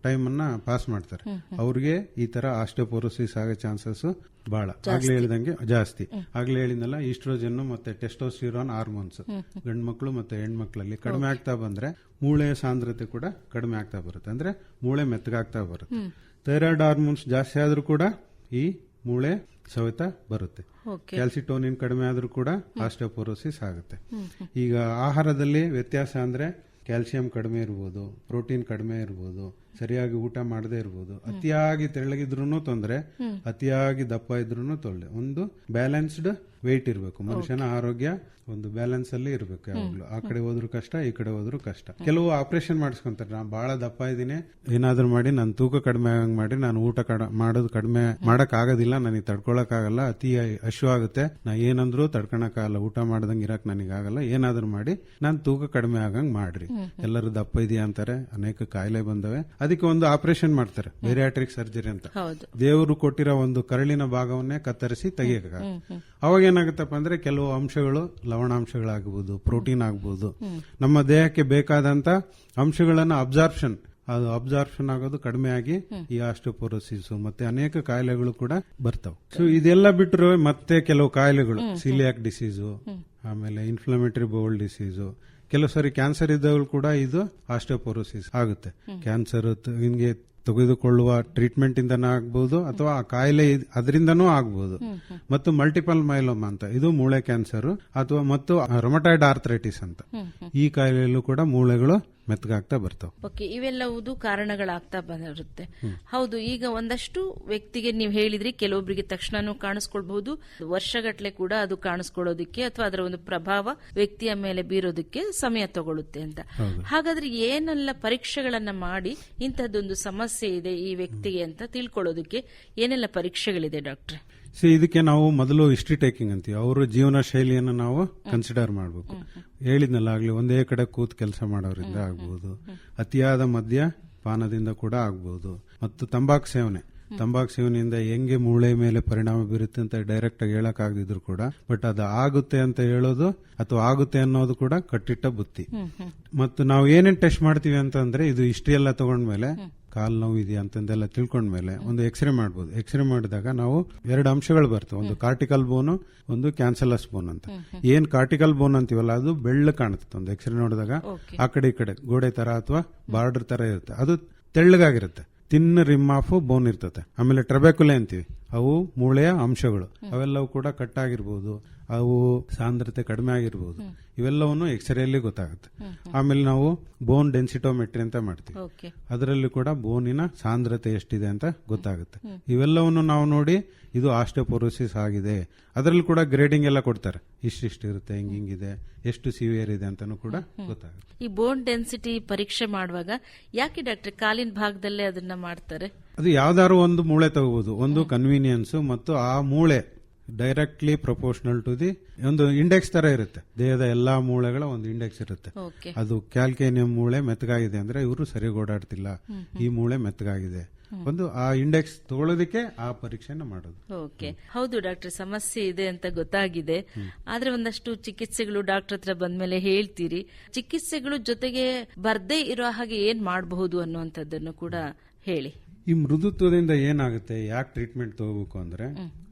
ಟೈಮ್ ಅನ್ನ ಪಾಸ್ ಮಾಡ್ತಾರೆ. ಅವ್ರಿಗೆ ಈ ತರ ಆಸ್ಟೋಪೋರೋಸಿಸ್ ಆಗೋ ಚಾನ್ಸಸ್ ಬಹಳ ಆಗ್ಲೇ ಹೇಳಿದಂಗೆ ಜಾಸ್ತಿ. ಆಗ್ಲೇ ಹೇಳಿದ್ನಲ್ಲ ಈಸ್ಟ್ರೋಜನ್ ಮತ್ತೆ ಟೆಸ್ಟೋಸ್ಟಿರಾನ್ ಹಾರ್ಮೋನ್ಸ್ ಗಂಡು ಮಕ್ಕಳು ಮತ್ತೆ ಹೆಣ್ಮಕ್ಳಲ್ಲಿ ಕಡಿಮೆ ಆಗ್ತಾ ಬಂದ್ರೆ ಮೂಳೆಯ ಸಾಂದ್ರತೆ ಕೂಡ ಕಡಿಮೆ ಆಗ್ತಾ ಬರುತ್ತೆ. ಅಂದ್ರೆ ಮೂಳೆ ಮೆತ್ತಗಾಗ್ತಾ ಬರುತ್ತೆ. ಥೈರಾಯ್ಡ್ ಹಾರ್ಮೋನ್ಸ್ ಜಾಸ್ತಿ ಆದ್ರೂ ಕೂಡ ಈ ಮೂಳೆ ಸವೆತ ಬರುತ್ತೆ. ಕ್ಯಾಲ್ಸಿಟೋನಿನ್ ಕಡಿಮೆ ಆದರೂ ಕೂಡ ಆಸ್ಟೋಪೊರೋಸಿಸ್ ಆಗುತ್ತೆ. ಈಗ ಆಹಾರದಲ್ಲಿ ವ್ಯತ್ಯಾಸ ಅಂದ್ರೆ ಕ್ಯಾಲ್ಸಿಯಂ ಕಡಿಮೆ ಇರ್ಬೋದು ಪ್ರೋಟೀನ್ ಕಡಿಮೆ ಇರ್ಬೋದು ಸರಿಯಾಗಿ ಊಟ ಮಾಡದೇ ಇರ್ಬೋದು. ಅತಿಯಾಗಿ ತೆಳ್ಳಗಿದ್ರು ತೊಂದರೆ ಅತಿಯಾಗಿ ದಪ್ಪ ಇದ್ರು ತೊಂದರೆ ಒಂದು ಬ್ಯಾಲೆನ್ಸ್ಡ್ ವೆಯ್ಟ್ ಇರಬೇಕು. ಮನುಷ್ಯನ ಆರೋಗ್ಯ ಒಂದು ಬ್ಯಾಲೆನ್ಸ್ ಅಲ್ಲಿ ಇರಬೇಕು ಯಾವಾಗ್ಲೂ. ಆ ಕಡೆ ಹೋದ್ರು ಕಷ್ಟ ಈ ಕಡೆ ಹೋದ್ರು ಕಷ್ಟ. ಕೆಲವು ಆಪರೇಷನ್ ಮಾಡಿಸ್ಕೊಂತಾರೆ. ನಾನು ಬಹಳ ದಪ್ಪ ಇದ್ದೀನಿ ಏನಾದ್ರೂ ಮಾಡಿ ನನ್ನ ತೂಕ ಕಡಿಮೆ ಆಗಂಗ್ ಮಾಡಿ ನಾನು ಊಟ ಮಾಡೋದು ಕಡಿಮೆ ಮಾಡಕ್ ಆಗೋದಿಲ್ಲ ನನಗೆ ತಡ್ಕೊಳಕ್ ಆಗಲ್ಲ ಅತಿ ಹಶು ಆಗುತ್ತೆ. ನಾ ಏನಂದ್ರು ತಡ್ಕೊಳಕ್ ಆಗಲ್ಲ ಊಟ ಮಾಡ್ದಂಗೆ ಇರಕ್ ನನಗೆ ಆಗಲ್ಲ ಏನಾದ್ರೂ ಮಾಡಿ ನಾನು ತೂಕ ಕಡಿಮೆ ಆಗಂಗ್ ಮಾಡ್ರಿ. ಎಲ್ಲರೂ ದಪ್ಪ ಇದೆಯಾ ಅಂತಾರೆ. ಅನೇಕ ಕಾಯಿಲೆ ಬಂದವೆ. ಅದಕ್ಕೆ ಒಂದು ಆಪರೇಷನ್ ಮಾಡ್ತಾರೆ ಬೇರಿಯಾಟ್ರಿಕ್ ಸರ್ಜರಿ ಅಂತ. ದೇವರು ಕೊಟ್ಟಿರೋ ಒಂದು ಕರಳಿನ ಭಾಗವನ್ನೇ ಕತ್ತರಿಸಿ ತೆಗಿಯಕ ಅವಾಗ ಏನಾಗುತ್ತಪ್ಪ ಅಂದ್ರೆ ಕೆಲವು ಅಂಶಗಳು ಲವಣಾಂಶಗಳಾಗಬಹುದು ಪ್ರೋಟೀನ್ ಆಗಬಹುದು ನಮ್ಮ ದೇಹಕ್ಕೆ ಬೇಕಾದಂತ ಅಂಶಗಳನ್ನ ಅಬ್ಸಾರ್ಪ್ಷನ್ ಅದು ಅಬ್ಸಾರ್ಪ್ಷನ್ ಆಗೋದು ಕಡಿಮೆ ಆಗಿ ಈ ಆಸ್ಟೋಪೋರೋಸಿಸ್ ಮತ್ತೆ ಅನೇಕ ಕಾಯಿಲೆಗಳು ಕೂಡ ಬರ್ತಾವ. ಸೊ ಇದೆಲ್ಲ ಬಿಟ್ಟರು ಮತ್ತೆ ಕೆಲವು ಕಾಯಿಲೆಗಳು ಸಿಲಿಯಾಕ್ ಡಿಸೀಸು ಆಮೇಲೆ ಇನ್ಫ್ಲಮೇಟರಿ ಬೌಲ್ ಡಿಸೀಸು ಕೆಲವು ಸಾರಿ ಕ್ಯಾನ್ಸರ್ ಇದ್ದವರು ಕೂಡ ಇದು ಆಸ್ಟೋಪೊರೋಸಿಸ್ ಆಗುತ್ತೆ. ಕ್ಯಾನ್ಸರ್ ಹಿಂಗೆ ತೆಗೆದುಕೊಳ್ಳುವ ಟ್ರೀಟ್ಮೆಂಟ್ ಇಂದನೂ ಆಗಬಹುದು ಅಥವಾ ಆ ಕಾಯಿಲೆ ಅದರಿಂದನೂ ಆಗ್ಬಹುದು ಮತ್ತು ಮಲ್ಟಿಪಲ್ ಮೈಲೋಮ ಅಂತ. ಇದು ಮೂಳೆ ಕ್ಯಾನ್ಸರ್ ಅಥವಾ ಮತ್ತು ರೊಮಟೈಡ್ ಆರ್ಥರೈಟಿಸ್ ಅಂತ. ಈ ಕಾಯಿಲೆಯಲ್ಲೂ ಕೂಡ ಮೂಳೆಗಳು ಮೆತ್ತಗಾಗ್ತಾ ಬರ್ತವೆ. ಓಕೆ ಇವೆಲ್ಲವುದು ಕಾರಣಗಳಾಗ್ತಾ ಬಂದಿರುತ್ತೆ ಹೌದು ಈಗ ಒಂದಷ್ಟು ವ್ಯಕ್ತಿಗೆ ನೀವು ಹೇಳಿದ್ರಿ ಕೆಲವೊಬ್ಬರಿಗೆ ತಕ್ಷಣನೂ ಕಾಣಿಸ್ಕೊಳ್ಬಹುದು ವರ್ಷಗಟ್ಟಲೆ ಕೂಡ ಅದು ಕಾಣಿಸ್ಕೊಳ್ಳೋದಕ್ಕೆ ಅಥವಾ ಅದರ ಒಂದು ಪ್ರಭಾವ ವ್ಯಕ್ತಿಯ ಮೇಲೆ ಬೀರೋದಕ್ಕೆ ಸಮಯ ತಗೊಳ್ಳುತ್ತೆ ಅಂತ. ಹಾಗಾದ್ರೆ ಏನೆಲ್ಲ ಪರೀಕ್ಷೆಗಳನ್ನ ಮಾಡಿ ಇಂತಹದ್ದೊಂದು ಸಮಸ್ಯೆ ಇದೆ ಈ ವ್ಯಕ್ತಿಗೆ ಅಂತ ತಿಳ್ಕೊಳ್ಳೋದಕ್ಕೆ ಏನೆಲ್ಲ ಪರೀಕ್ಷೆಗಳಿದೆ ಡಾಕ್ಟರ್? ಸೊ ಇದಕ್ಕೆ ನಾವು ಮೊದಲು ಹಿಸ್ಟ್ರಿ ಟೇಕಿಂಗ್ ಅಂತೀವಿ. ಅವರ ಜೀವನ ಶೈಲಿಯನ್ನು ನಾವು ಕನ್ಸಿಡರ್ ಮಾಡಬೇಕು. ಹೇಳಿದ್ನಲ್ಲ ಆಗ್ಲಿ ಒಂದೇ ಕಡೆ ಕೂತ್ ಕೆಲಸ ಮಾಡೋರಿಂದ ಆಗ್ಬಹುದು ಅತಿಯಾದ ಮದ್ಯ ಪಾನದಿಂದ ಕೂಡ ಆಗ್ಬಹುದು ಮತ್ತು ತಂಬಾಕು ಸೇವನೆ. ತಂಬಾಕು ಸೇವನೆಯಿಂದ ಹೆಂಗೆ ಮೂಳೆ ಮೇಲೆ ಪರಿಣಾಮ ಬೀರುತ್ತೆ ಅಂತ ಡೈರೆಕ್ಟ್ ಆಗಿ ಹೇಳಕ್ ಆಗದಿದ್ರು ಕೂಡ ಬಟ್ ಅದು ಆಗುತ್ತೆ ಅಂತ ಹೇಳೋದು ಅಥವಾ ಆಗುತ್ತೆ ಅನ್ನೋದು ಕೂಡ ಕಟ್ಟಿಟ್ಟ ಬುತ್ತಿ. ಮತ್ತು ನಾವು ಏನೇನ್ ಟೆಸ್ಟ್ ಮಾಡ್ತೀವಿ ಅಂತಂದ್ರೆ ಇದು ಹಿಸ್ಟ್ರಿ ಎಲ್ಲ ತಗೊಂಡ್ಮೇಲೆ ಕಾಲ್ ನೋವು ಇದೆ ಅಂತಂದೆಲ್ಲ ತಿಳ್ಕೊಂಡ್ಮೇಲೆ ಒಂದು ಎಕ್ಸ್ರೇ ಮಾಡ್ಬೋದು. ಎಕ್ಸ್ರೇ ಮಾಡಿದಾಗ ನಾವು ಎರಡು ಅಂಶಗಳು ಬರ್ತವೆ. ಒಂದು ಕಾರ್ಟಿಕಲ್ ಬೋನು ಒಂದು ಕ್ಯಾನ್ಸಲಸ್ ಬೋನ್ ಅಂತ. ಏನ್ ಕಾರ್ಟಿಕಲ್ ಬೋನ್ ಅಂತೀವಲ್ಲ ಅದು ಬೆಳ್ಳ ಕಾಣುತ್ತೆ. ಒಂದು ಎಕ್ಸ್ರೇ ನೋಡಿದಾಗ ಆ ಕಡೆ ಈ ಕಡೆ ಗೋಡೆ ತರ ಅಥವಾ ಬಾರ್ಡರ್ ತರ ಇರುತ್ತೆ. ಅದು ತೆಳ್ಳಗಾಗಿರುತ್ತೆ. ತಿನ್ನ ರಿಮ್ ಆಫ್ ಬೋನ್ ಇರ್ತದೆ. ಆಮೇಲೆ ಟ್ರಬೆಕುಲೆ ಅಂತೀವಿ. ಅವು ಮೂಳೆಯ ಅಂಶಗಳು. ಅವೆಲ್ಲವೂ ಕೂಡ ಕಟ್ಟಾಗಿರ್ಬೋದು. ಅವು ಸಾಂದ್ರತೆ ಕಡಿಮೆ ಆಗಿರ್ಬೋದು. ಇವೆಲ್ಲವನ್ನು ಎಕ್ಸ್ರೇಲಿ ಗೊತ್ತಾಗುತ್ತೆ. ಆಮೇಲೆ ನಾವು ಬೋನ್ ಡೆನ್ಸಿಟೋಮೆಟ್ರಿ ಅಂತ ಮಾಡ್ತೀವಿ. ಅದರಲ್ಲಿ ಕೂಡ ಬೋನಿನ ಸಾಂದ್ರತೆ ಎಷ್ಟಿದೆ ಅಂತ ಗೊತ್ತಾಗುತ್ತೆ. ಇವೆಲ್ಲವನ್ನು ನಾವು ನೋಡಿ ಇದು ಆಸ್ಟೋಪೊರೋಸಿಸ್ ಆಗಿದೆ. ಅದರಲ್ಲಿ ಕೂಡ ಗ್ರೇಡಿಂಗ್ ಎಲ್ಲ ಕೊಡ್ತಾರೆ. ಇಷ್ಟಿಷ್ಟು ಇರುತ್ತೆ ಹಿಂಗಿಂಗಿದೆ ಎಷ್ಟು ಸಿವಿಯರ್ ಇದೆ ಅಂತಾನು ಕೂಡ ಗೊತ್ತಾಗುತ್ತೆ. ಈ ಬೋನ್ ಡೆನ್ಸಿಟಿ ಪರೀಕ್ಷೆ ಮಾಡುವಾಗ ಯಾಕೆ ಡಾಕ್ಟರ್ ಕಾಲಿನ ಭಾಗದಲ್ಲೇ ಅದನ್ನ ಮಾಡ್ತಾರೆ? ಅದು ಯಾವ್ದಾದ್ರು ಒಂದು ಮೂಳೆ ತಗೋಬಹುದು ಒಂದು ಕನ್ವೀನಿಯನ್ಸ್ ಮತ್ತು ಆ ಮೂಳೆ ಡೈರೆಕ್ಟ್ಲಿ ಪ್ರಪೋರ್ಷನಲ್ ಟು ದಿ ಒಂದು ಇಂಡೆಕ್ಸ್ ತರ ಇರುತ್ತೆ. ದೇಹದ ಎಲ್ಲಾ ಮೂಳೆಗಳ ಒಂದು ಇಂಡೆಕ್ಸ್ ಇರುತ್ತೆ. ಅದು ಕ್ಯಾಲ್ಕೇನಿಯಂ ಮೂಳೆ ಮೆತ್ತಗಾಗಿದೆ ಅಂದ್ರೆ ಇವರು ಸರಿ ಓಡಾಡ್ತಿಲ್ಲ ಈ ಮೂಳೆ ಮೆತ್ತಗಾಗಿದೆ. ಒಂದು ಆ ಇಂಡೆಕ್ಸ್ ತಗೊಳ್ಳೋದಕ್ಕೆ ಆ ಪರೀಕ್ಷೆನ ಮಾಡೋದು. ಓಕೆ ಹೌದು ಡಾಕ್ಟರ್ ಸಮಸ್ಯೆ ಇದೆ ಅಂತ ಗೊತ್ತಾಗಿದೆ. ಆದ್ರೆ ಒಂದಷ್ಟು ಚಿಕಿತ್ಸೆಗಳು ಡಾಕ್ಟರ್ ಹತ್ರ ಬಂದ್ಮೇಲೆ ಹೇಳ್ತೀರಿ. ಚಿಕಿತ್ಸೆಗಳು ಜೊತೆಗೆ ಬರ್ದೇ ಇರೋ ಹಾಗೆ ಏನ್ ಮಾಡಬಹುದು ಅನ್ನುವಂಥದ್ದನ್ನು ಕೂಡ ಹೇಳಿ. ಈ ಮೃದುತ್ವದಿಂದ ಏನಾಗುತ್ತೆ ಯಾಕೆ ಟ್ರೀಟ್ಮೆಂಟ್ ತಗೋಬೇಕು ಅಂದ್ರೆ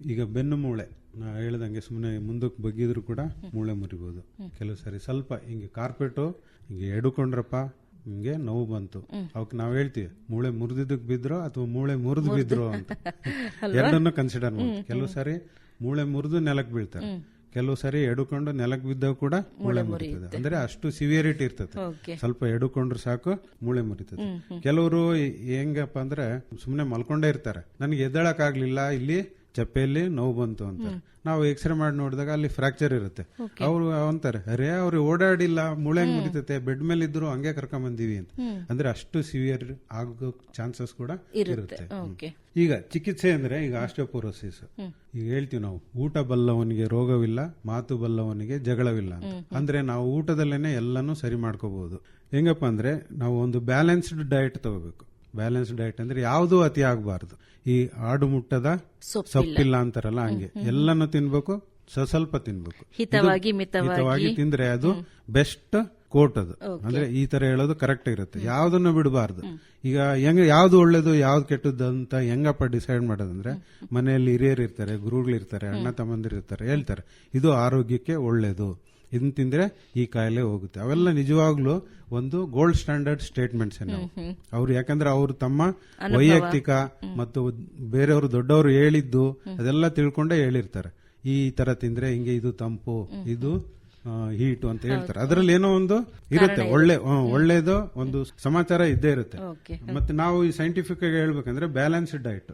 ಈಗ ಬೆನ್ನು ಮೂಳೆ ನಾ ಹೇಳ್ದಂಗೆ ಸುಮ್ಮನೆ ಮುಂದಕ್ಕೆ ಬಗ್ಗಿದ್ರು ಕೂಡ ಮೂಳೆ ಮುರಿಬೋದು. ಕೆಲವು ಸರಿ ಸ್ವಲ್ಪ ಹಿಂಗೆ ಕಾರ್ಪೆಟು ಹಿಂಗೆ ಎಡುಕೊಂಡ್ರಪ್ಪ ಹಿಂಗೆ ನೋವು ಬಂತು. ಅವಕ್ಕೆ ನಾವು ಹೇಳ್ತೀವಿ ಮೂಳೆ ಮುರಿದಿದ್ದಕ್ಕೆ ಬಿದ್ರೋ ಅಥವಾ ಮೂಳೆ ಮುರಿದು ಬಿದ್ರೋ ಅಂತ. ಎರಡನ್ನೂ ಕನ್ಸಿಡರ್ ಮಾಡ್ತೀವಿ. ಕೆಲವು ಸಾರಿ ಮೂಳೆ ಮುರಿದು ನೆಲಕ್ಕೆ ಬೀಳ್ತಾರೆ. ಕೆಲವು ಸರಿ ಎಡುಕೊಂಡು ನೆಲಕ್ ಬಿದ್ದಾಗ ಕೂಡ ಮೂಳೆ ಮುರಿತದೆ. ಅಂದ್ರೆ ಅಷ್ಟು ಸಿವಿಯರಿಟಿ ಇರ್ತದೆ. ಸ್ವಲ್ಪ ಎಡುಕೊಂಡ್ರೆ ಸಾಕು ಮೂಳೆ ಮುರಿತದೆ. ಕೆಲವರು ಹೆಂಗಪ್ಪ ಅಂದ್ರೆ ಸುಮ್ನೆ ಮಲ್ಕೊಂಡೇ ಇರ್ತಾರೆ. ನನಗೆ ಎದ್ದಳಕ್ ಆಗ್ಲಿಲ್ಲ ಇಲ್ಲಿ ಚಪ್ಪೆಯಲ್ಲಿ ನೋವು ಬಂತು ಅಂತ ನಾವು ಎಕ್ಸ್ರೇ ಮಾಡಿ ನೋಡಿದಾಗ ಅಲ್ಲಿ ಫ್ರಾಕ್ಚರ್ ಇರುತ್ತೆ. ಅವರು ಅಂತಾರೆ ಅರೇ ಅವ್ರು ಓಡಾಡಿಲ್ಲ ಮೂಳೆ ಹೆಂಗ್ ಮುರಿತತೆ ಬೆಡ್ ಮೇಲೆ ಇದ್ರು ಹಂಗೆ ಕರ್ಕೊಂಡ್ ಬಂದೀವಿ ಅಂತ ಅಂದ್ರೆ ಅಷ್ಟು ಸಿವಿಯರ್ ಆಗೋ ಚಾನ್ಸಸ್ ಕೂಡ ಇರುತ್ತೆ. ಈಗ ಚಿಕಿತ್ಸೆ ಅಂದ್ರೆ ಈಗ ಆಸ್ಟಿಯೋಪೋರೋಸಿಸ್ ಈಗ ಹೇಳ್ತೀವಿ ನಾವು ಊಟ ಬಲ್ಲವನಿಗೆ ರೋಗವಿಲ್ಲ ಮಾತು ಬಲ್ಲವನಿಗೆ ಜಗಳವಿಲ್ಲ ಅಂತ. ಅಂದ್ರೆ ನಾವು ಊಟದಲ್ಲೇನೆ ಎಲ್ಲಾನು ಸರಿ ಮಾಡ್ಕೋಬಹುದು. ಹೆಂಗಪ್ಪ ಅಂದ್ರೆ ನಾವು ಒಂದು ಬ್ಯಾಲೆನ್ಸ್ಡ್ ಡಯಟ್ ತಗೋಬೇಕು. ಬ್ಯಾಲೆನ್ಸ್ಡ್ ಡಯಟ್ ಅಂದ್ರೆ ಯಾವುದು ಅತಿ ಆಗಬಾರ್ದು. ಈ ಆಡು ಮುಟ್ಟದ ಸೊಪ್ಪಿಲ್ಲ. ಅಂತಾರಲ್ಲ ಹಂಗೆ. ಎಲ್ಲಾನು ತಿನ್ಬೇಕು ಸ್ವಸ್ವಲ್ಪ ಸ್ವಲ್ಪ ತಿನ್ಬೇಕು. ಹಿತವಾಗಿ ಮಿತವಾಗಿ. ಹಿತವಾಗಿ ತಿಂದ್ರೆ ಅದು ಬೆಸ್ಟ್ ಕೋಟ್ ಅದು ಅಂದ್ರೆ ಈ ತರ ಹೇಳೋದು ಕರೆಕ್ಟ್ ಇರುತ್ತೆ. ಯಾವ್ದನ್ನು ಬಿಡಬಾರ್ದು. ಈಗ ಹೆಂಗ ಯಾವ್ದು ಒಳ್ಳೇದು ಯಾವ್ದು ಕೆಟ್ಟದ್ದು ಅಂತ ಹೆಂಗಪ್ಪ ಡಿಸೈಡ್ ಮಾಡೋದಂದ್ರೆ ಮನೆಯಲ್ಲಿ ಹಿರಿಯರು ಇರ್ತಾರೆ ಗುರುಗಳು ಇರ್ತಾರೆ ಅಣ್ಣ ತಮ್ಮಂದಿರು ಇರ್ತಾರೆ ಹೇಳ್ತಾರೆ ಇದು ಆರೋಗ್ಯಕ್ಕೆ ಒಳ್ಳೇದು. ಇದನ್ನ ತಿಂದ್ರೆ ಈ ಕಾಯಿಲೆ ಹೋಗುತ್ತೆ. ಅವೆಲ್ಲ ನಿಜವಾಗ್ಲೂ ಒಂದು ಗೋಲ್ಡ್ ಸ್ಟ್ಯಾಂಡರ್ಡ್ ಸ್ಟೇಟ್ಮೆಂಟ್ಸ್ ಅವ್ರು ಯಾಕಂದ್ರೆ ಅವರು ತಮ್ಮ ವೈಯಕ್ತಿಕ ಮತ್ತು ಬೇರೆಯವರು ದೊಡ್ಡವರು ಹೇಳಿದ್ದು ಅದೆಲ್ಲ ತಿಳ್ಕೊಂಡೇ ಹೇಳಿರ್ತಾರೆ. ಈ ತರ ತಿಂದ್ರೆ ಹಿಂಗೆ ಇದು ತಂಪು ಇದು ಹೀಟ್ ಅಂತ ಹೇಳ್ತಾರೆ. ಅದರಲ್ಲಿ ಏನೋ ಒಂದು ಇರುತ್ತೆ. ಒಳ್ಳೆ ಒಳ್ಳೇದು ಒಂದು ಸಮಾಚಾರ ಇದ್ದೇ ಇರುತ್ತೆ. ಮತ್ತೆ ನಾವು ಈ ಸೈಂಟಿಫಿಕ್ ಆಗಿ ಹೇಳ್ಬೇಕಂದ್ರೆ ಬ್ಯಾಲೆನ್ಸ್ಡ್ ಡಯಟ್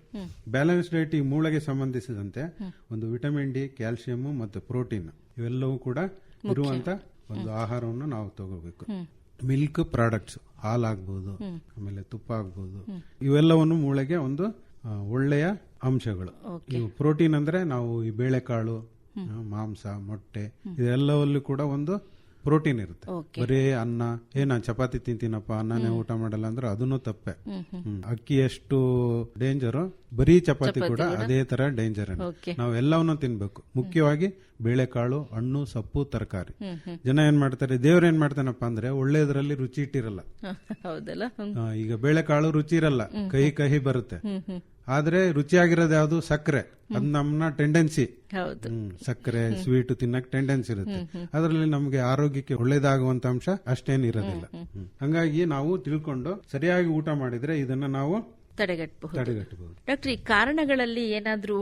ಬ್ಯಾಲೆನ್ಸ್ ಡಯಟ್ ಈ ಮೂಳೆಗೆ ಸಂಬಂಧಿಸಿದಂತೆ ಒಂದು ವಿಟಮಿನ್ ಡಿ ಕ್ಯಾಲ್ಸಿಯಂ ಮತ್ತು ಪ್ರೋಟೀನ್ ಇವೆಲ್ಲವೂ ಕೂಡ ಇರುವಂತ ಒಂದು ಆಹಾರವನ್ನು ನಾವು ತಗೋಬೇಕು. ಮಿಲ್ಕ್ ಪ್ರಾಡಕ್ಟ್ಸ್ ಹಾಲಾಗ್ಬೋದು ಆಮೇಲೆ ತುಪ್ಪ ಆಗ್ಬೋದು. ಇವೆಲ್ಲವನ್ನು ಮೂಳೆಗೆ ಒಂದು ಒಳ್ಳೆಯ ಅಂಶಗಳು. ಇವು ಪ್ರೋಟೀನ್ ಅಂದ್ರೆ ನಾವು ಈ ಬೇಳೆಕಾಳು ಮಾಂಸ ಮೊಟ್ಟೆ ಇದೆಲ್ಲವಲ್ಲೂ ಕೂಡ ಒಂದು ಪ್ರೋಟೀನ್ ಇರುತ್ತೆ. ಬರೀ ಅನ್ನ ಏನ ಚಪಾತಿ ತಿಂತೀನಪ್ಪ ಅನ್ನನೇ ಊಟ ಮಾಡಲ್ಲ ಅಂದ್ರೆ ಅದನ್ನು ತಪ್ಪೆ. ಅಕ್ಕಿ ಎಷ್ಟು ಡೇಂಜರು ಬರೀ ಚಪಾತಿ ಕೂಡ ಅದೇ ತರ ಡೇಂಜರ್ ನಾವು ಎಲ್ಲವನ್ನು ತಿನ್ಬೇಕು. ಮುಖ್ಯವಾಗಿ ಬೇಳೆಕಾಳು ಹಣ್ಣು ಸೊಪ್ಪು ತರಕಾರಿ. ಜನ ಏನ್ ಮಾಡ್ತಾರೆ ದೇವ್ರ ಏನ್ ಮಾಡ್ತಾನಪ್ಪ ಅಂದ್ರೆ ಒಳ್ಳೇದ್ರಲ್ಲಿ ರುಚಿ ಇಟ್ಟಿರಲ್ಲ. ಈಗ ಬೇಳೆಕಾಳು ರುಚಿ ಇರಲ್ಲ ಕಹಿ ಕಹಿ ಬರುತ್ತೆ. ಆದ್ರೆ ರುಚಿಯಾಗಿರೋದು ಯಾವುದು? ಸಕ್ಕರೆ. ಅದ್ ನಮ್ನ ಟೆಂಡೆನ್ಸಿ ಸಕ್ಕರೆ ಸ್ವೀಟ್ ತಿನ್ನಕ್ ಟೆಂಡೆನ್ಸಿ ಇರುತ್ತೆ. ಅದರಲ್ಲಿ ನಮ್ಗೆ ಆರೋಗ್ಯಕ್ಕೆ ಒಳ್ಳೇದಾಗುವಂತ ಅಂಶ ಅಷ್ಟೇನ್ ಇರೋದಿಲ್ಲ. ಹಂಗಾಗಿ ನಾವು ತಿಳ್ಕೊಂಡು ಸರಿಯಾಗಿ ಊಟ ಮಾಡಿದ್ರೆ ಇದನ್ನ ನಾವು ತಡೆಗಟ್ಟಬಹುದು. ತಡೆಗಟ್ಟಬಹುದು. ಡಾಕ್ಟರ್ ಈ ಕಾರಣಗಳಲ್ಲಿ ಏನಾದ್ರೂ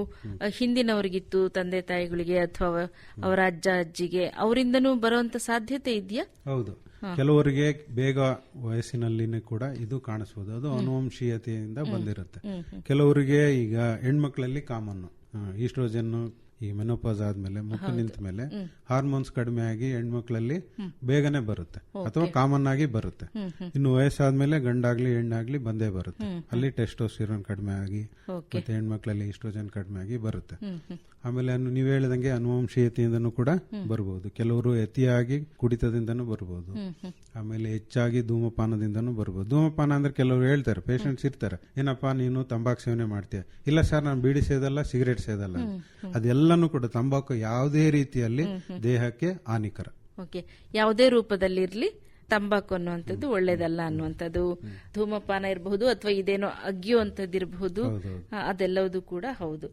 ಹಿಂದಿನವರಿಗಿತ್ತು ತಂದೆ ತಾಯಿಗಳಿಗೆ ಅಥವಾ ಅವರ ಅಜ್ಜ ಅಜ್ಜಿಗೆ ಅವರಿಂದನೂ ಬರುವಂತ ಸಾಧ್ಯತೆ ಇದೆಯಾ? ಹೌದು. ಕೆಲವರಿಗೆ ಬೇಗ ವಯಸ್ಸಿನಲ್ಲಿನೇ ಕೂಡ ಇದು ಕಾಣಿಸಬಹುದು ಅದು ಅನುವಂಶೀಯತೆಯಿಂದ ಬಂದಿರುತ್ತೆ. ಕೆಲವರಿಗೆ ಈಗ ಹೆಣ್ಮಕ್ಳಲ್ಲಿ ಕಾಮನ್ ಈಸ್ಟ್ರೋಜನ್ ಈ ಮೆನೋಪಾಸ್ ಆದ್ಮೇಲೆ ಮುಖ ನಿಂತ ಮೇಲೆ ಹಾರ್ಮೋನ್ಸ್ ಕಡಿಮೆ ಆಗಿ ಹೆಣ್ಮಕ್ಳಲ್ಲಿ ಬೇಗನೆ ಬರುತ್ತೆ. ಅಥವಾ ಕಾಮನ್ ಆಗಿ ಬರುತ್ತೆ. ಇನ್ನು ವಯಸ್ಸಾದ್ಮೇಲೆ ಗಂಡಾಗ್ಲಿ ಹೆಣ್ಣಾಗ್ಲಿ ಬಂದೇ ಬರುತ್ತೆ. ಅಲ್ಲಿ ಟೆಸ್ಟೋಸ್ಟಿರೋನ್ ಕಡಿಮೆ ಆಗಿ ಮತ್ತೆ ಹೆಣ್ಮಕ್ಳಲ್ಲಿ ಈಸ್ಟ್ರೋಜನ್ ಕಡಿಮೆ ಆಗಿ ಬರುತ್ತೆ. ಆಮೇಲೆ ಅನ್ನು ನೀವು ಹೇಳಿದಂಗೆ ಅನುವಂಶೀಯತೆಯಿಂದನು ಕೂಡ ಬರಬಹುದು ಕೆಲವರು ಅತಿಯಾಗಿ ಕುಡಿತದಿಂದನೂ ಬರಬಹುದು ಆಮೇಲೆ ಹೆಚ್ಚಾಗಿ ಧೂಮಪಾನದಿಂದನೂ ಬರ್ಬೋದು. ಧೂಮಪಾನ ಅಂದ್ರೆ ಕೆಲವರು ಹೇಳ್ತಾರೆ ಪೇಷಂಟ್ಸ್ ಇರ್ತಾರೆ. ಏನಪ್ಪಾ ನೀನು ತಂಬಾಕು ಸೇವನೆ ಮಾಡ್ತೀಯ? ಇಲ್ಲ ಸರ್ ನಾನು ಬೀಡಿ ಸೇದಲ್ಲ ಸಿಗರೇಟ್ ಸೇದಲ್ಲ ಅದೆಲ್ಲನೂ ಕೂಡ ತಂಬಾಕು ಯಾವುದೇ ರೀತಿಯಲ್ಲಿ ದೇಹಕ್ಕೆ ಹಾನಿಕರ. ಓಕೆ ಯಾವುದೇ ರೂಪದಲ್ಲಿರ್ಲಿ ತಂಬಾಕು ಅನ್ನುವಂಥದ್ದು ಒಳ್ಳೇದಲ್ಲ ಅನ್ನುವಂಥದ್ದು. ಧೂಮಪಾನ ಇರಬಹುದು ಅಥವಾ ಇದೇನೋ ಅಗ್ಗಿಯುವಂಥದ್ದು ಇರಬಹುದು. ಅದೆಲ್ಲವೂ ಕೂಡ ಹೌದು.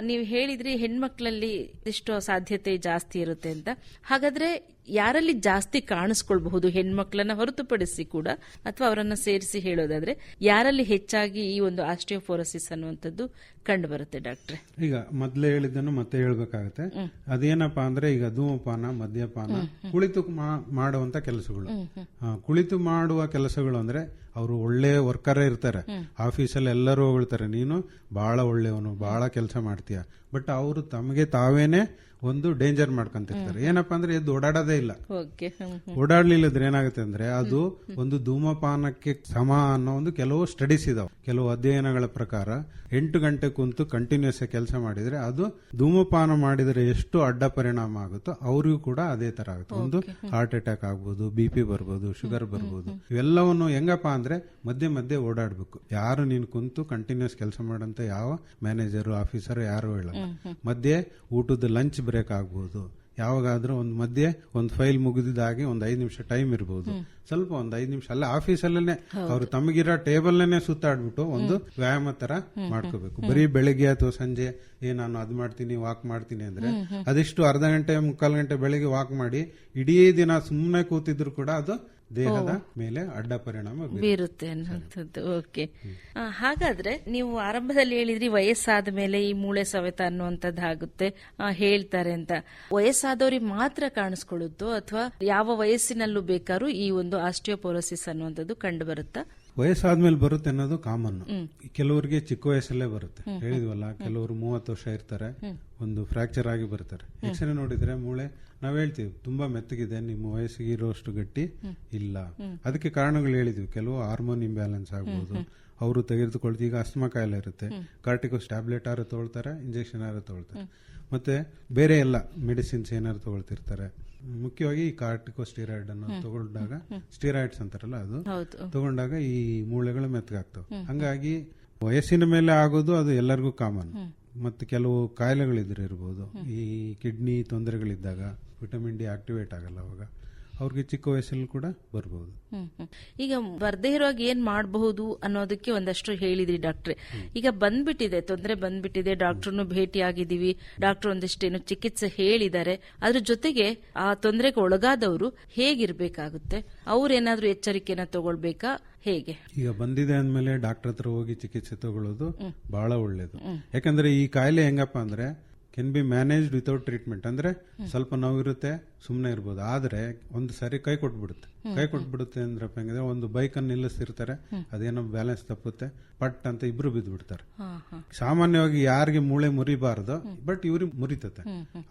ನೀವು ಹೇಳಿದ್ರಿ ಹೆಣ್ಮಕ್ಳಲ್ಲಿ ಇಷ್ಟೋ ಸಾಧ್ಯತೆ ಜಾಸ್ತಿ ಇರುತ್ತೆ ಅಂತ. ಹಾಗಾದ್ರೆ ಯಾರಲ್ಲಿ ಜಾಸ್ತಿ ಕಾಣಿಸ್ಕೊಳ್ಬಹುದು ಹೆಣ್ಮಕ್ಳನ್ನ ಹೊರತುಪಡಿಸಿ ಕೂಡ ಅಥವಾ ಅವರನ್ನ ಸೇರಿಸಿ ಹೇಳೋದಾದ್ರೆ ಯಾರಲ್ಲಿ ಹೆಚ್ಚಾಗಿ ಈ ಒಂದು ಆಸ್ಟಿಯೋಫೋರಸಿಸ್ ಅನ್ನುವಂಥದ್ದು ಕಂಡು ಬರುತ್ತೆ ಡಾಕ್ಟ್ರೆ? ಈಗ ಮೊದ್ಲೇ ಹೇಳಿದ್ದನ್ನು ಮತ್ತೆ ಹೇಳ್ಬೇಕಾಗತ್ತೆ. ಅದೇನಪ್ಪಾ ಅಂದ್ರೆ ಈಗ ಧೂಮಪಾನ ಮದ್ಯಪಾನ ಕುಳಿತು ಮಾಡುವಂತ ಕೆಲಸಗಳು. ಕುಳಿತು ಮಾಡುವ ಕೆಲಸಗಳು ಅಂದ್ರೆ ಅವರು ಒಳ್ಳೆ ವರ್ಕರೇ ಇರ್ತಾರೆ. ಆಫೀಸಲ್ಲಿ ಎಲ್ಲರೂ ಹೊಗಳ್ತಾರೆ ನೀನು ಬಹಳ ಒಳ್ಳೆಯವನು ಬಹಳ ಕೆಲಸ ಮಾಡ್ತೀಯ. ಬಟ್ ಅವರು ತಮಗೆ ತಾವೇನೆ ಒಂದು ಡೇಂಜರ್ ಮಾಡ್ಕೊಂತಿರ್ತಾರೆ. ಏನಪ್ಪಾ ಅಂದ್ರೆ ಎದ್ದು ಓಡಾಡೋದೇ ಇಲ್ಲ. ಓಡಾಡ್ಲಿಲ್ಲದ್ರೆ ಏನಾಗುತ್ತೆ ಅಂದ್ರೆ ಅದು ಒಂದು ಧೂಮಪಾನಕ್ಕೆ ಸಮ ಅನ್ನೋ ಒಂದು ಕೆಲವು ಸ್ಟಡೀಸ್ ಇದಾವೆ. ಕೆಲವು ಅಧ್ಯಯನಗಳ ಪ್ರಕಾರ ಎಂಟು ಗಂಟೆ ಕುಂತು ಕಂಟಿನ್ಯೂಸ್ ಕೆಲಸ ಮಾಡಿದ್ರೆ ಅದು ಧೂಮಪಾನ ಮಾಡಿದ್ರೆ ಎಷ್ಟು ಅಡ್ಡ ಪರಿಣಾಮ ಆಗುತ್ತೋ ಅವ್ರಿಗೂ ಕೂಡ ಅದೇ ತರ ಆಗುತ್ತೆ. ಒಂದು ಹಾರ್ಟ್ ಅಟ್ಯಾಕ್ ಆಗ್ಬೋದು ಬಿ ಪಿ ಬರ್ಬೋದು ಶುಗರ್ ಬರ್ಬೋದು. ಇವೆಲ್ಲವನ್ನು ಹೆಂಗಪ್ಪ ಅಂದ್ರೆ ಮಧ್ಯೆ ಮಧ್ಯೆ ಓಡಾಡಬೇಕು. ಯಾರು ನೀನು ಕುಂತು ಕಂಟಿನ್ಯೂಸ್ ಕೆಲಸ ಮಾಡೋಂಥ ಯಾವ ಮ್ಯಾನೇಜರ್ ಆಫೀಸರ್ ಯಾರು ಹೇಳಲ್ಲ ಮಧ್ಯೆ ಊಟದ ಲಂಚ್ ಬ್ರೇಕ್ ಆಗ್ಬೋದು. ಯಾವಾಗಾದ್ರೂ ಒಂದು ಮಧ್ಯೆ ಒಂದು ಫೈಲ್ ಮುಗಿದಿದ್ದಾಗಿ ಒಂದು ಐದು ನಿಮಿಷ ಟೈಮ್ ಇರಬಹುದು ಸ್ವಲ್ಪ ಒಂದು ಐದು ನಿಮಿಷ ಅಲ್ಲೇ ಆಫೀಸಲ್ಲೇ ಅವ್ರು ತಮಗಿರೋ ಟೇಬಲ್ನೇ ಸುತ್ತಾಡ್ಬಿಟ್ಟು ಒಂದು ವ್ಯಾಯಾಮ ತರ ಮಾಡ್ಕೋಬೇಕು. ಬರೀ ಬೆಳಿಗ್ಗೆ ಅಥವಾ ಸಂಜೆ ಏ ನಾನು ಅದ್ ಮಾಡ್ತೀನಿ ವಾಕ್ ಮಾಡ್ತೀನಿ ಅಂದ್ರೆ ಅದಿಷ್ಟು ಅರ್ಧ ಗಂಟೆ ಮುಕ್ಕಾಲು ಗಂಟೆ ಬೆಳಿಗ್ಗೆ ವಾಕ್ ಮಾಡಿ ಇಡೀ ದಿನ ಸುಮ್ಮನೆ ಕೂತಿದ್ರು ಕೂಡ ಅದು ದೇಹದ ಮೇಲೆ ಅಡ್ಡ ಪರಿಣಾಮ ಬೀರುತ್ತೆ. ಅನ್ನುವಂಥದ್ದು ಓಕೆ ಹಾಗಾದ್ರೆ ನೀವು ಆರಂಭದಲ್ಲಿ ಹೇಳಿದ್ರಿ ವಯಸ್ಸಾದ ಮೇಲೆ ಈ ಮೂಳೆ ಸವೆತ ಅನ್ನುವಂಥದ್ದು ಆಗುತ್ತೆ. ಹೇಳ್ತಾರೆ ಅಂತ. ವಯಸ್ಸಾದವ್ರಿಗೆ ಮಾತ್ರ ಕಾಣಿಸ್ಕೊಳ್ಳುತ್ತೋ ಅಥವಾ ಯಾವ ವಯಸ್ಸಿನಲ್ಲೂ ಬೇಕಾದ್ರೂ ಈ ಒಂದು ಆಸ್ಟಿಯೋಪೋರೋಸಿಸ್ ಅನ್ನುವಂಥದ್ದು ಕಂಡು ಬರುತ್ತಾ ವಯಸ್ಸಾದ್ಮೇಲೆ ಬರುತ್ತೆ ಅನ್ನೋದು ಕಾಮನ್ ಕೆಲವರಿಗೆ ಚಿಕ್ಕ ವಯಸ್ಸಲ್ಲೇ ಬರುತ್ತೆ. ಹೇಳಿದ್ವಲ್ಲ ಕೆಲವರು ಮೂವತ್ತು ವರ್ಷ ಇರ್ತಾರೆ ಒಂದು ಫ್ರಾಕ್ಚರ್ ಆಗಿ ಬರ್ತಾರೆ. ಎಕ್ಸ್ರೇ ನೋಡಿದ್ರೆ ಮೂಳೆ ನಾವ್ ಹೇಳ್ತೀವಿ ತುಂಬಾ ಮೆತ್ತಗಿದೆ ನಿಮ್ಮ ವಯಸ್ಸಿಗೆ ಇರೋಷ್ಟು ಗಟ್ಟಿ ಇಲ್ಲ. ಅದಕ್ಕೆ ಕಾರಣಗಳು ಹೇಳಿದ್ವಿ. ಕೆಲವು ಹಾರ್ಮೋನ್ ಇಂಬ್ಯಾಲೆನ್ಸ್ ಆಗ್ಬೋದು ಅವರು ತೆಗೆದುಕೊಳ್ತೀವಿ ಈಗ ಅಸ್ಮ ಕಾಯಿಲೆ ಇರುತ್ತೆ. ಕಾರ್ಟಿಕೋಸ್ ಟ್ಯಾಬ್ಲೆಟ್ ಆರು ತೊಗೊಳ್ತಾರೆ? ಇಂಜೆಕ್ಷನ್ ಆರು ತೊಗೊಳ್ತಾರೆ? ಮತ್ತೆ ಬೇರೆ ಎಲ್ಲ ಮೆಡಿಸಿನ್ಸ್ ಏನಾದ್ರು ತೊಗೊಳ್ತಿರ್ತಾರೆ. ಮುಖ್ಯವಾಗಿ ಈ ಕಾರ್ಟಿಕೋ ಸ್ಟೀರಾಯ್ಡ್ ಅನ್ನು ತಗೊಂಡಾಗ ಸ್ಟಿರಾಯ್ಡ್ಸ್ ಅಂತಾರಲ್ಲ ಅದು? ತಗೊಂಡಾಗ ಈ ಮೂಳೆಗಳು ಮೆತ್ತಗಾಗ್ತವೆ ಹಂಗಾಗಿ ವಯಸ್ಸಿನ ಮೇಲೆ ಆಗೋದು ಅದು ಎಲ್ಲರಿಗೂ ಕಾಮನ್ ಮತ್ತೆ ಕೆಲವು ಕಾಯಿಲೆಗಳಿದ್ರೆ ಇರ್ಬೋದು. ಈ ಕಿಡ್ನಿ ತೊಂದರೆಗಳಿದ್ದಾಗ ವಿಟಮಿನ್ ಡಿ ಆಕ್ಟಿವೇಟ್ ಆಗಲ್ಲ ಅವಾಗ. ಅವ್ರಿಗೆ ಚಿಕ್ಕ ವಯಸ್ಸಲ್ಲೂ ಕೂಡ ಬರ್ಬೋದು. ಹ್ಮ್. ಈಗ ಬರ್ದೇ ಇರುವಾಗ ಏನ್ ಮಾಡಬಹುದು ಅನ್ನೋದಕ್ಕೆ ಒಂದಷ್ಟು ಹೇಳಿದ್ರಿ ಡಾಕ್ಟ್ರೆ. ಈಗ ಬಂದ್ಬಿಟ್ಟಿದೆ ತೊಂದರೆ ಬಂದ್ಬಿಟ್ಟಿದೆ ಡಾಕ್ಟರ್ನು ಭೇಟಿ ಆಗಿದೀವಿ ಡಾಕ್ಟರ್ ಒಂದಿಷ್ಟೇನು ಚಿಕಿತ್ಸೆ ಹೇಳಿದ್ದಾರೆ. ಅದ್ರ ಜೊತೆಗೆ ಆ ತೊಂದರೆಗೆ ಒಳಗಾದವರು ಹೇಗಿರ್ಬೇಕಾಗುತ್ತೆ? ಅವ್ರೇನಾದ್ರೂ ಎಚ್ಚರಿಕೆನ ತಗೊಳ್ಬೇಕಾ? ಹೇಗೆ? ಈಗ ಬಂದಿದೆ ಅಂದ್ಮೇಲೆ ಡಾಕ್ಟರ್ ಹತ್ರ ಹೋಗಿ ಚಿಕಿತ್ಸೆ ತಗೊಳ್ಳೋದು ಬಹಳ ಒಳ್ಳೇದು. ಯಾಕಂದ್ರೆ ಈ ಕಾಯಿಲೆ ಹೆಂಗಪ್ಪ ಅಂದ್ರೆ can be managed without treatment ಅಂದ್ರೆ ಸ್ವಲ್ಪ ನೋವಿರುತ್ತೆ ಸುಮ್ಮನೆ ಇರ್ಬೋದು. ಆದ್ರೆ ಒಂದು ಸರಿ ಕೈ ಕೊಟ್ಬಿಡುತ್ತೆ. ಕೈ ಕೊಟ್ಬಿಡುತ್ತೆ ಅಂದ್ರೆ ಹೆಂಗಂದ್ರೆ ಒಂದು ಬೈಕ್ ಅನ್ನು ನಿಲ್ಲಿಸ್ತಿರ್ತಾರೆ ಅದೇನೋ ಬ್ಯಾಲೆನ್ಸ್ ತಪ್ಪುತ್ತೆ ಪಟ್ ಅಂತ ಇಬ್ರು ಬಿದ್ದು ಬಿಡ್ತಾರೆ ಹಾ ಹಾ. ಸಾಮಾನ್ಯವಾಗಿ ಯಾರಿಗೆ ಮೂಳೆ ಮುರಿಬಾರ್ದು ಬಟ್ ಇವ್ರಿಗೆ ಮುರಿತತೆ.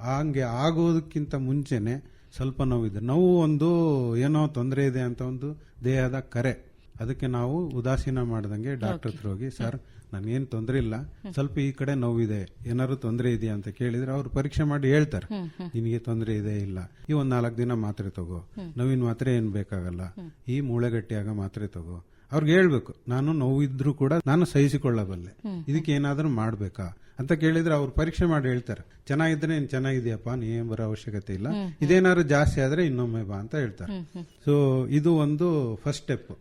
ಹಂಗೆ ಆಗೋದಕ್ಕಿಂತ ಮುಂಚೆನೆ ಸ್ವಲ್ಪ ನೋವಿದೆ. ನೋವು ಒಂದು ಏನೋ ತೊಂದರೆ ಇದೆ ಅಂತ ಒಂದು ದೇಹದ ಕರೆ. ಅದಕ್ಕೆ ನಾವು ಉದಾಸೀನ ಮಾಡ್ದಂಗೆ ಡಾಕ್ಟರ್ ಹತ್ರ ಹೋಗಿ ಸರ್ ನನಗೇನು ತೊಂದರೆ ಇಲ್ಲ. ಸ್ವಲ್ಪ ಈ ಕಡೆ ನೋವಿದೆ. ಏನಾದ್ರು ತೊಂದರೆ ಇದೆಯಾ ಅಂತ ಕೇಳಿದ್ರೆ ಅವ್ರು ಪರೀಕ್ಷೆ ಮಾಡಿ ಹೇಳ್ತಾರೆ. ನಿನಗೆ ತೊಂದರೆ ಇದೆ ಇಲ್ಲ. ಈ ಒಂದು ನಾಲ್ಕು ದಿನ ಮಾತ್ರೆ ತಗೋ. ನೋವಿನ ಮಾತ್ರೆ ಏನು ಬೇಕಾಗಲ್ಲ. ಈ ಮೂಳೆಗಟ್ಟಿಯಾಗ ಮಾತ್ರೆ ತಗೋ. ಅವ್ರಿಗೆ ಹೇಳ್ಬೇಕು ನಾನು ನೋವಿದ್ರು ಕೂಡ ನಾನು ಸಹಿಸಿಕೊಳ್ಳಬಲ್ಲೆ. ಇದಕ್ಕೆ ಏನಾದರೂ ಮಾಡ್ಬೇಕಾ? ಅಂತ ಕೇಳಿದ್ರೆ ಅವ್ರು ಪರೀಕ್ಷೆ ಮಾಡಿ ಹೇಳ್ತಾರೆ ಚೆನ್ನಾಗಿದ್ರೆ ನೀನ್ ಚೆನ್ನಾಗಿದೆಯಪ್ಪ ನೀನು ಬರೋ ಅವಶ್ಯಕತೆ ಇಲ್ಲ. ಇದೇನಾದ್ರು ಜಾಸ್ತಿ ಆದ್ರೆ ಇನ್ನೊಮ್ಮೆ ಬಾ ಅಂತ ಹೇಳ್ತಾರೆ. ಸೊ ಇದು ಒಂದು ಫಸ್ಟ್ ಸ್ಟೆಪ್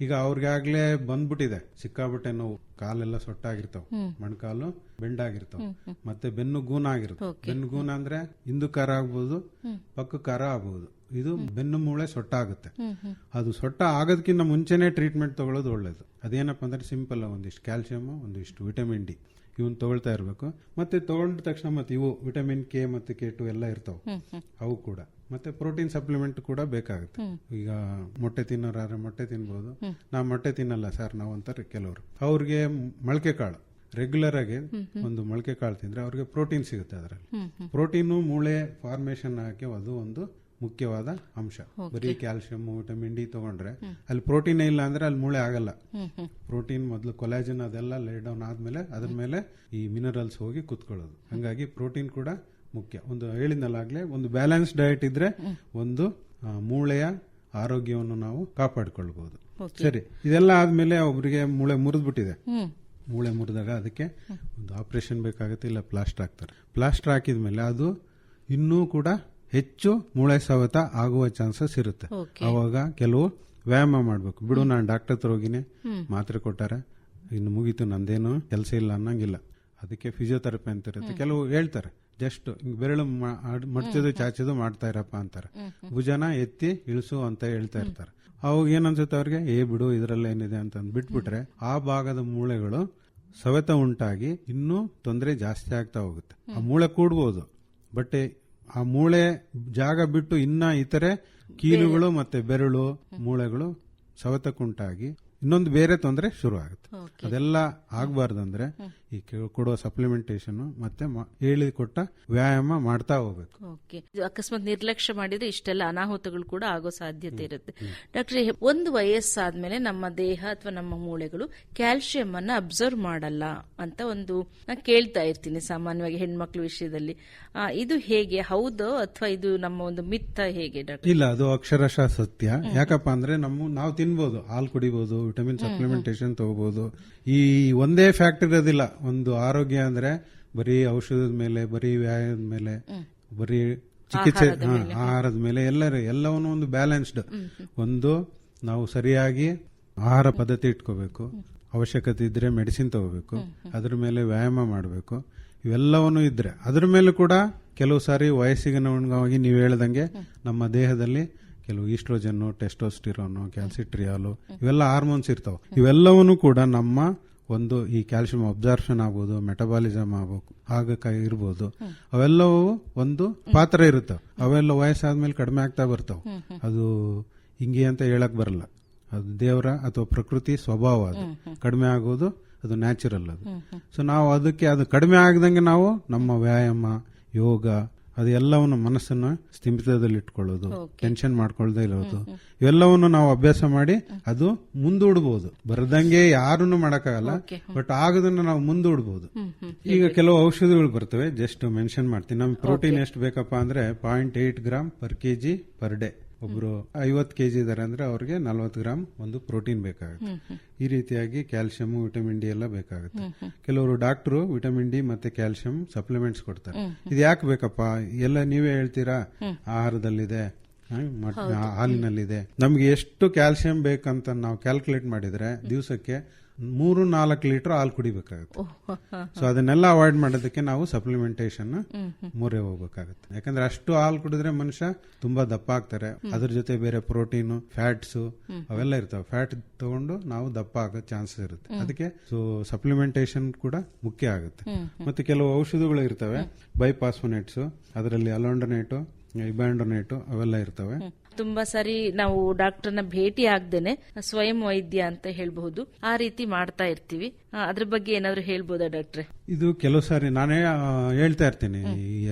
ಈಗ ಅವ್ರಿಗಾಗ್ಲೇ ಬಂದ್ಬಿಟ್ಟಿದೆ ಸಿಕ್ಕಾಬಿಟ್ಟೆ ನೋವು. ಕಾಲೆಲ್ಲ ಸೊಟ್ಟಾಗಿರ್ತಾವ. ಮಣ್ಕಾಲು ಬೆಂಡಾಗಿರ್ತಾವ. ಮತ್ತೆ ಬೆನ್ನು ಗೂನ ಆಗಿರ್ತಾವ ಬೆನ್ನು ಗೂನ ಅಂದ್ರೆ ಹಿಂದೂ ಕಾರ ಆಗ್ಬಹುದು ಪಕ್ಕ ಕಾರ ಆಗ್ಬೋದು. ಇದು ಬೆನ್ನು ಮೂಳೆ ಸೊಟ್ಟಾಗುತ್ತೆ. ಅದು ಸೊಟ್ಟ ಆಗೋದಕ್ಕಿಂತ ಮುಂಚೆನೆ ಟ್ರೀಟ್ಮೆಂಟ್ ತಗೊಳ್ಳೋದು ಒಳ್ಳೇದು. ಅದೇನಪ್ಪ ಅಂದ್ರೆ ಸಿಂಪಲ್ ಒಂದಿಷ್ಟು ಕ್ಯಾಲ್ಸಿಯಂ ಒಂದಿಷ್ಟು ವಿಟಮಿನ್ ಡಿ ಇವನ್ ತಗೊಳ್ತಾ ಇರಬೇಕು. ಮತ್ತೆ ತಗೊಂಡ ತಕ್ಷಣ ಮತ್ತೆ ಇವು ವಿಟಮಿನ್ ಕೆ ಮತ್ತೆ ಕೆ ಟು ಎಲ್ಲ ಇರ್ತಾವೆ. ಅವು ಕೂಡ. ಮತ್ತೆ ಪ್ರೋಟೀನ್ ಸಪ್ಲಿಮೆಂಟ್ ಕೂಡ ಬೇಕಾಗುತ್ತೆ. ಈಗ ಮೊಟ್ಟೆ ತಿನ್ನೋರಾದ್ರೆ ಮೊಟ್ಟೆ ತಿನ್ಬೋದು. ನಾವು ಮೊಟ್ಟೆ ತಿನ್ನಲ್ಲ ಸರ್ ನಾವು ಅಂತಾರೆ ಕೆಲವರು. ಅವ್ರಿಗೆ ಮೊಳಕೆ ಕಾಳು. ರೆಗ್ಯುಲರ್ ಆಗಿ ಒಂದು ಮೊಳಕೆ ಕಾಳು ತಿಂದ್ರೆ ಅವ್ರಿಗೆ ಪ್ರೋಟೀನ್ ಸಿಗುತ್ತೆ ಅದರಲ್ಲಿ. ಪ್ರೋಟೀನು ಮೂಳೆ ಫಾರ್ಮೇಶನ್ ಹಾಕಿ ಅದು ಒಂದು ಮುಖ್ಯವಾದ ಅಂಶ. ಬರೀ ಕ್ಯಾಲ್ಸಿಯಂ ವಿಟಮಿನ್ ಡಿ ತಗೊಂಡ್ರೆ ಅಲ್ಲಿ ಪ್ರೋಟೀನ್ ಇಲ್ಲ ಅಂದ್ರೆ ಅಲ್ಲಿ ಮೂಳೆ ಆಗಲ್ಲ. ಪ್ರೋಟೀನ್ ಮೊದಲು ಕೊಲಾಜಿನ್ ಅದೆಲ್ಲ ಲೇ ಡೌನ್ ಆದ್ಮೇಲೆ ಅದ್ರ ಮೇಲೆ ಈ ಮಿನರಲ್ಸ್ ಹೋಗಿ ಕುತ್ಕೊಳ್ಳೋದು. ಹಂಗಾಗಿ ಪ್ರೋಟೀನ್ ಕೂಡ ಮುಖ್ಯ. ಒಂದು ಹೇಳಿದ್ನಲ್ಲಾಗ್ಲೇ ಒಂದು ಬ್ಯಾಲೆನ್ಸ್ ಡಯಟ್ ಇದ್ರೆ ಒಂದು ಮೂಳೆಯ ಆರೋಗ್ಯವನ್ನು ನಾವು ಕಾಪಾಡಿಕೊಳ್ಬಹುದು ಸರಿ. ಇದೆಲ್ಲ ಆದ್ಮೇಲೆ ಒಬ್ಬರಿಗೆ ಮೂಳೆ ಮುರಿದ್ಬಿಟ್ಟಿದೆ. ಮೂಳೆ ಮುರಿದಾಗ ಅದಕ್ಕೆ ಒಂದು ಆಪರೇಷನ್ ಬೇಕಾಗುತ್ತೆ ಇಲ್ಲ ಪ್ಲಾಸ್ಟರ್ ಹಾಕ್ತಾರೆ. ಪ್ಲಾಸ್ಟರ್ ಹಾಕಿದ್ಮೇಲೆ ಅದು ಇನ್ನೂ ಕೂಡ ಹೆಚ್ಚು ಮೂಳೆ ಸವೆತ ಆಗುವ ಚಾನ್ಸಸ್ ಇರುತ್ತೆ. ಅವಾಗ ಕೆಲವು ವ್ಯಾಯಾಮ ಮಾಡ್ಬೇಕು. ಬಿಡು ನಾನು ಡಾಕ್ಟರ್ ಹತ್ರ ಹೋಗಿನಿ. ಮಾತ್ರೆ ಕೊಟ್ಟಾರೆ. ಇನ್ನು ಮುಗೀತು ನಂದೇನು ಕೆಲಸ ಇಲ್ಲ ಅನ್ನಂಗಿಲ್ಲ. ಅದಕ್ಕೆ ಫಿಸಿಯೋಥೆರಪಿ ಅಂತ ಇರುತ್ತೆ. ಕೆಲವು ಹೇಳ್ತಾರೆ ಜಸ್ಟ್ ಬೆರಳು ಮಡ್ಚೋದು ಚಾಚೋದು ಮಾಡ್ತಾ ಇರಪ್ಪ ಅಂತಾರೆ. ಭುಜನ ಎತ್ತಿ ಇಳಿಸು ಅಂತ ಹೇಳ್ತಾ ಇರ್ತಾರೆ. ಅವಾಗ ಏನ್ ಅನ್ಸುತ್ತೆ ಅವ್ರಿಗೆ? ಏ ಬಿಡು ಇದರಲ್ಲಿ ಏನಿದೆ ಅಂತ ಬಿಟ್ಬಿಟ್ರೆ ಆ ಭಾಗದ ಮೂಳೆಗಳು ಸವೆತ ಉಂಟಾಗಿ ಇನ್ನೂ ತೊಂದರೆ ಜಾಸ್ತಿ ಆಗ್ತಾ ಹೋಗುತ್ತೆ. ಆ ಮೂಳೆ ಕೂಡ್ಬೋದು. ಬಟ್ ಆ ಮೂಳೆ ಜಾಗ ಬಿಟ್ಟು ಇನ್ನ ಇತರೆ ಕೀಲುಗಳು ಮತ್ತೆ ಬೆರಳು ಮೂಳೆಗಳು ಸವೆತಕ್ಕುಂಟಾಗಿ ಇನ್ನೊಂದು ಬೇರೆ ತೊಂದರೆ ಶುರು ಆಗುತ್ತೆ ಅದೆಲ್ಲ ಆಗ್ಬಾರ್ದಂದ್ರೆ ಈ ಕೊಡುವ ಸಪ್ಲಿಮೆಂಟೇಶನ್ ಮತ್ತೆ ಹೇಳಿಕೊಟ್ಟ ವ್ಯಾಯಾಮ ಮಾಡ್ತಾ ಹೋಗ್ಬೇಕು. ಓಕೆ. ಇದು ಅಕಸ್ಮಾತ್ ನಿರ್ಲಕ್ಷ್ಯ ಮಾಡಿದ್ರೆ ಇಷ್ಟೆಲ್ಲ ಅನಾಹುತಗಳು ಕೂಡ ಆಗೋ ಸಾಧ್ಯತೆ ಇರುತ್ತೆ. ಡಾಕ್ಟರ್ ಒಂದು ವಯಸ್ಸಾದ್ಮೇಲೆ ನಮ್ಮ ದೇಹ ಅಥವಾ ನಮ್ಮ ಮೂಳೆಗಳು ಕ್ಯಾಲ್ಸಿಯಂ ಅನ್ನ ಅಬ್ಸರ್ವ್ ಮಾಡಲ್ಲ ಅಂತ ಒಂದು ನಾನು ಕೇಳ್ತಾ ಇರ್ತೀನಿ ಸಾಮಾನ್ಯವಾಗಿ ಹೆಣ್ಮಕ್ಳ ವಿಷಯದಲ್ಲಿ. ಇದು ಹೇಗೆ? ಹೌದು ಅಥವಾ ಇದು ನಮ್ಮ ಒಂದು ಮಿತ್ತ ಹೇಗೆ ಡಾಕ್ಟರ್? ಇಲ್ಲ ಅದು ಅಕ್ಷರಶಃ ಸತ್ಯ. ಯಾಕಪ್ಪ ಅಂದ್ರೆ ನಮ್ಮ ನಾವು ತಿನ್ಬೋದು ಹಾಲು ಕುಡಿಬಹುದು ವಿಟಮಿನ್ ಸಪ್ಲಿಮೆಂಟೇಷನ್ ತಗೋಬಹುದು ಈ ಒಂದೇ ಫ್ಯಾಕ್ಟರ್ ಇರೋದಿಲ್ಲ. ಒಂದು ಆರೋಗ್ಯ ಅಂದ್ರೆ ಬರೀ ಔಷಧದ ಮೇಲೆ ಬರೀ ವ್ಯಾಯಾಮದ ಮೇಲೆ ಬರೀ ಚಿಕಿತ್ಸೆ ಹಾ, ಆಹಾರದ ಮೇಲೆ ಎಲ್ಲರ ಎಲ್ಲವನ್ನು ಒಂದು ಬ್ಯಾಲೆನ್ಸ್ಡ್ ಒಂದು ನಾವು ಸರಿಯಾಗಿ ಆಹಾರ ಪದ್ಧತಿ ಇಟ್ಕೋಬೇಕು. ಅವಶ್ಯಕತೆ ಇದ್ರೆ ಮೆಡಿಸಿನ್ ತಗೋಬೇಕು. ಅದ್ರ ಮೇಲೆ ವ್ಯಾಯಾಮ ಮಾಡಬೇಕು. ಇವೆಲ್ಲವನ್ನು ಇದ್ರೆ ಅದ್ರ ಮೇಲೆ ಕೂಡ ಕೆಲವು ಸಾರಿ ವಯಸ್ಸಿಗೆ ಅನುಗುಣವಾಗಿ ನೀವು ಹೇಳ್ದಂಗೆ ನಮ್ಮ ದೇಹದಲ್ಲಿ ಕೆಲವು ಈಸ್ಟ್ರೋಜನ್ ಟೆಸ್ಟೋಸ್ಟಿರೋನು ಕ್ಯಾಲ್ಸಿಟ್ರಿಯಾಲು ಇವೆಲ್ಲ ಹಾರ್ಮೋನ್ಸ್ ಇರ್ತಾವೆ. ಇವೆಲ್ಲವನ್ನೂ ಕೂಡ ನಮ್ಮ ಒಂದು ಈ ಕ್ಯಾಲ್ಸಿಯಂ ಅಬ್ಸಾರ್ಪ್ಷನ್ ಆಗ್ಬೋದು ಮೆಟಬಾಲಿಸಮ್ ಆಗ್ಬೇಕು ಆಗಕ್ಕೆ ಇರ್ಬೋದು. ಅವೆಲ್ಲವೂ ಒಂದು ಪಾತ್ರ ಇರುತ್ತವೆ ಅವೆಲ್ಲ ವಯಸ್ಸಾದ್ಮೇಲೆ ಕಡಿಮೆ ಆಗ್ತಾ ಬರ್ತಾವೆ. ಅದು ಹಿಂಗೆ ಅಂತ ಹೇಳಕ್ ಬರಲ್ಲ. ಅದು ದೇವರ ಅಥವಾ ಪ್ರಕೃತಿ ಸ್ವಭಾವ ಅದು. ಕಡಿಮೆ ಆಗೋದು ಅದು ನ್ಯಾಚುರಲ್ ಅದು. ಸೊ ನಾವು ಅದಕ್ಕೆ ಅದು ಕಡಿಮೆ ಆಗದಂಗೆ ನಾವು ನಮ್ಮ ವ್ಯಾಯಾಮ ಯೋಗ ಅದೆಲ್ಲವನ್ನು ಮನಸ್ಸನ್ನ ಸ್ಥಿಮಿತದಲ್ಲಿ ಇಟ್ಕೊಳ್ಳೋದು ಟೆನ್ಷನ್ ಮಾಡ್ಕೊಳ್ದೇ ಇರೋದು. ಇವೆಲ್ಲವನ್ನು ನಾವು ಅಭ್ಯಾಸ ಮಾಡಿ ಅದು ಮುಂದೂಡ್ಬೋದು. ಬರದಂಗೆ ಯಾರನ್ನು ಮಾಡಕ್ಕಾಗಲ್ಲ ಬಟ್ ಆಗದನ್ನ ನಾವು ಮುಂದೂಡ್ಬೋದು. ಈಗ ಕೆಲವು ಔಷಧಿಗಳು ಬರ್ತವೆ ಜಸ್ಟ್ ಮೆನ್ಷನ್ ಮಾಡ್ತೀನಿ. ನಮ್ಗೆ ಪ್ರೋಟೀನ್ ಎಷ್ಟು ಬೇಕಪ್ಪ ಅಂದ್ರೆ point eight gram per KG per day ಒಬ್ರು ಐವತ್ತು ಕೆಜಿ ಇದಾರೆ ಅಂದ್ರೆ ಅವ್ರಿಗೆ ನಲ್ವತ್ತು ಗ್ರಾಮ್ ಒಂದು ಪ್ರೋಟೀನ್ ಬೇಕಾಗುತ್ತೆ. ಈ ರೀತಿಯಾಗಿ ಕ್ಯಾಲ್ಸಿಯಂ ವಿಟಮಿನ್ ಡಿ ಎಲ್ಲ ಬೇಕಾಗುತ್ತೆ. ಕೆಲವರು ಡಾಕ್ಟರ್ ವಿಟಮಿನ್ ಡಿ ಮತ್ತೆ ಕ್ಯಾಲ್ಸಿಯಂ ಸಪ್ಲಿಮೆಂಟ್ಸ್ ಕೊಡ್ತಾರೆ. ಇದು ಯಾಕೆ ಬೇಕಪ್ಪ? ಎಲ್ಲ ನೀವೇ ಹೇಳ್ತೀರಾ? ಆಹಾರದಲ್ಲಿದೆ ಹಾಲಿನಲ್ಲಿದೆ. ನಮ್ಗೆ ಎಷ್ಟು ಕ್ಯಾಲ್ಸಿಯಂ ಬೇಕಂತ ನಾವು ಕ್ಯಾಲ್ಕುಲೇಟ್ ಮಾಡಿದ್ರೆ ದಿವಸಕ್ಕೆ ಮೂರು ನಾಲ್ಕು ಲೀಟರ್ ಹಾಲು ಕುಡಿಬೇಕಾಗುತ್ತೆ. ಸೊ ಅದನ್ನೆಲ್ಲ ಅವಾಯ್ಡ್ ಮಾಡೋದಕ್ಕೆ ನಾವು ಸಪ್ಲಿಮೆಂಟೇಷನ್ ಮೂರೇ ಹೋಗ್ಬೇಕಾಗುತ್ತೆ. ಯಾಕಂದ್ರೆ ಅಷ್ಟು ಹಾಲು ಕುಡಿದ್ರೆ ಮನುಷ್ಯ ತುಂಬಾ ದಪ್ಪ ಆಗ್ತಾರೆ. ಅದ್ರ ಜೊತೆ ಬೇರೆ ಪ್ರೋಟೀನು ಫ್ಯಾಟ್ಸ್ ಅವೆಲ್ಲ ಇರ್ತಾವೆ. ಫ್ಯಾಟ್ ತಗೊಂಡು ನಾವು ದಪ್ಪ ಆಗೋ ಚಾನ್ಸಸ್ ಇರುತ್ತೆ. ಅದಕ್ಕೆ ಸೊ ಸಪ್ಲಿಮೆಂಟೇಷನ್ ಕೂಡ ಮುಖ್ಯ ಆಗುತ್ತೆ. ಮತ್ತೆ ಕೆಲವು ಔಷಧಿಗಳು ಇರ್ತವೆ. ಬೈಪಾಸ್ಫೋನೇಟ್ಸ್ ಅದರಲ್ಲಿ ಅಲೋಂಡನೇಟು ಇಬ್ಯಾಂಡೋನೇಟು ಅವೆಲ್ಲ ಇರ್ತವೆ. ತುಂಬಾ ಸರಿ ನಾವು ಡಾಕ್ಟರ್ನ ಭೇಟಿ ಆಗ್ದೇನೆ ಸ್ವಯಂ ವೈದ್ಯ ಅಂತ ಹೇಳ್ಬಹುದು. ಆ ರೀತಿ ಮಾಡ್ತಾ ಇರ್ತೀವಿ. ಅದ್ರ ಬಗ್ಗೆ ಏನಾದ್ರು ಹೇಳ್ಬೋದಾ ಡಾಕ್ಟ್ರೆ? ಇದು ಕೆಲವು ಸಾರಿ ನಾನೇ ಹೇಳ್ತಾ ಇರ್ತೀನಿ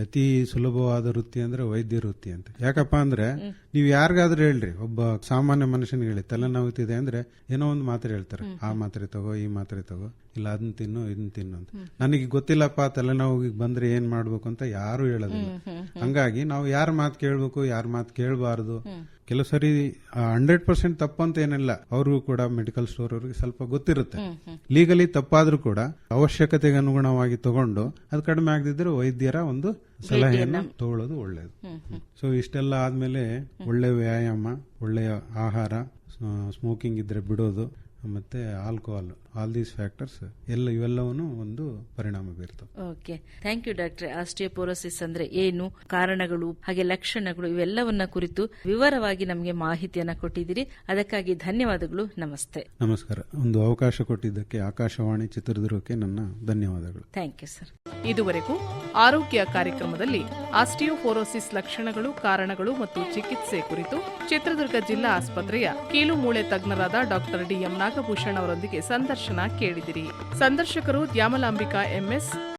ಅತಿ ಸುಲಭವಾದ ವೃತ್ತಿ ಅಂದ್ರೆ ವೈದ್ಯ ವೃತ್ತಿ ಅಂತ. ಯಾಕಪ್ಪ ಅಂದ್ರೆ ನೀವು ಯಾರಿಗಾದ್ರೂ ಹೇಳ್ರಿ ಒಬ್ಬ ಸಾಮಾನ್ಯ ಮನುಷ್ಯನಿಗೆ ಹೇಳಿ ತಲೆನೋವುತ್ತಿದೆ ಅಂದ್ರೆ ಏನೋ ಒಂದು ಮಾತ್ರೆ ಹೇಳ್ತಾರೆ. ಆ ಮಾತ್ರೆ ತಗೋ ಈ ಮಾತ್ರೆ ತಗೋ ಇಲ್ಲ ಅದನ್ನ ತಿನ್ನು ಇದನ್ನ ತಿನ್ನು ಅಂತ. ನನಗೆ ಗೊತ್ತಿಲ್ಲಪ್ಪ ತಲೆನೋವಿಗೆ ಬಂದ್ರೆ ಏನ್ ಮಾಡ್ಬೇಕು ಅಂತ ಯಾರು ಹೇಳೋದಿಲ್ಲ. ಹಂಗಾಗಿ ನಾವು ಯಾರ ಮಾತು ಕೇಳ್ಬೇಕು ಯಾರ ಮಾತು ಕೇಳಬಾರ್ದು. ಕೆಲವು ಸರಿ ಹಂಡ್ರೆಡ್ ಪರ್ಸೆಂಟ್ ತಪ್ಪಂತ ಏನಿಲ್ಲ. ಅವ್ರಿಗೂ ಕೂಡ ಮೆಡಿಕಲ್ ಸ್ಟೋರ್ ಅವ್ರಿಗೆ ಸ್ವಲ್ಪ ಗೊತ್ತಿರುತ್ತೆ. ಲೀಗಲಿ ತಪ್ಪಾದ್ರೂ ಕೂಡ ಅವಶ್ಯಕತೆಗೆ ಅನುಗುಣವಾಗಿ ತಗೊಂಡು ಅದು ಕಡಿಮೆ ಆಗದಿದ್ರೆ ವೈದ್ಯರ ಒಂದು ಸಲಹೆಯನ್ನು ತಗೊಳ್ಳೋದು ಒಳ್ಳೆಯದು ಸೊ ಇಷ್ಟೆಲ್ಲ ಆದ್ಮೇಲೆ ಒಳ್ಳೆ ವ್ಯಾಯಾಮ ಒಳ್ಳೆಯ ಆಹಾರ ಸ್ಮೋಕಿಂಗ್ ಇದ್ರೆ ಬಿಡೋದು ಮತ್ತೆ ಆಲ್ಕೋಹಾಲ್ ಆಲ್ ದೀಸ್ ಫ್ಯಾಕ್ಟರ್ಸ್ ಎಲ್ಲ ಇವೆಲ್ಲವೂ ಒಂದು ಪರಿಣಾಮ ಬೀರ್ತವೆ. Okay thank you doctor osteoporosis ಅಂದ್ರೆ ಏನು ಕಾರಣಗಳು ಹಾಗೆ ಲಕ್ಷಣಗಳು ಇವೆಲ್ಲವನ್ನ ಕುರಿತು ವಿವರವಾಗಿ ನಮಗೆ ಮಾಹಿತಿಯನ್ನ ಕೊಟ್ಟಿದ್ದೀರಿ. ಅದಕ್ಕಾಗಿ ಧನ್ಯವಾದಗಳು. ನಮಸ್ತೆ. ನಮಸ್ಕಾರ. ಒಂದು ಅವಕಾಶ ಕೊಟ್ಟಿದ್ದಕ್ಕೆ ಆಕಾಶವಾಣಿ ಚಿತ್ರದುರ್ಗಕ್ಕೆ ನನ್ನ ಧನ್ಯವಾದಗಳು. ಥ್ಯಾಂಕ್ ಯು ಸರ್ ಇದುವರೆಗೂ ಆರೋಗ್ಯ ಕಾರ್ಯಕ್ರಮದಲ್ಲಿ ಆಸ್ಟಿಯೋಫೋರೋಸಿಸ್ ಲಕ್ಷಣಗಳು ಕಾರಣಗಳು ಮತ್ತು ಚಿಕಿತ್ಸೆ ಕುರಿತು ಚಿತ್ರದುರ್ಗ ಜಿಲ್ಲಾ ಆಸ್ಪತ್ರೆಯ ಕೀಲು ಮೂಳೆ ತಜ್ಞರಾದ ಡಾಕ್ಟರ್ ಡಿಎಂ ನಾಗಭೂಷಣ್ ಅವರೊಂದಿಗೆ ಸಂದರ್ಶನ ಕೇಳಿದಿರಿ. ಸಂದರ್ಶಕರು ದ್ಯಾಮಲಾಂಬಿಕಾ ಎಂಎಸ್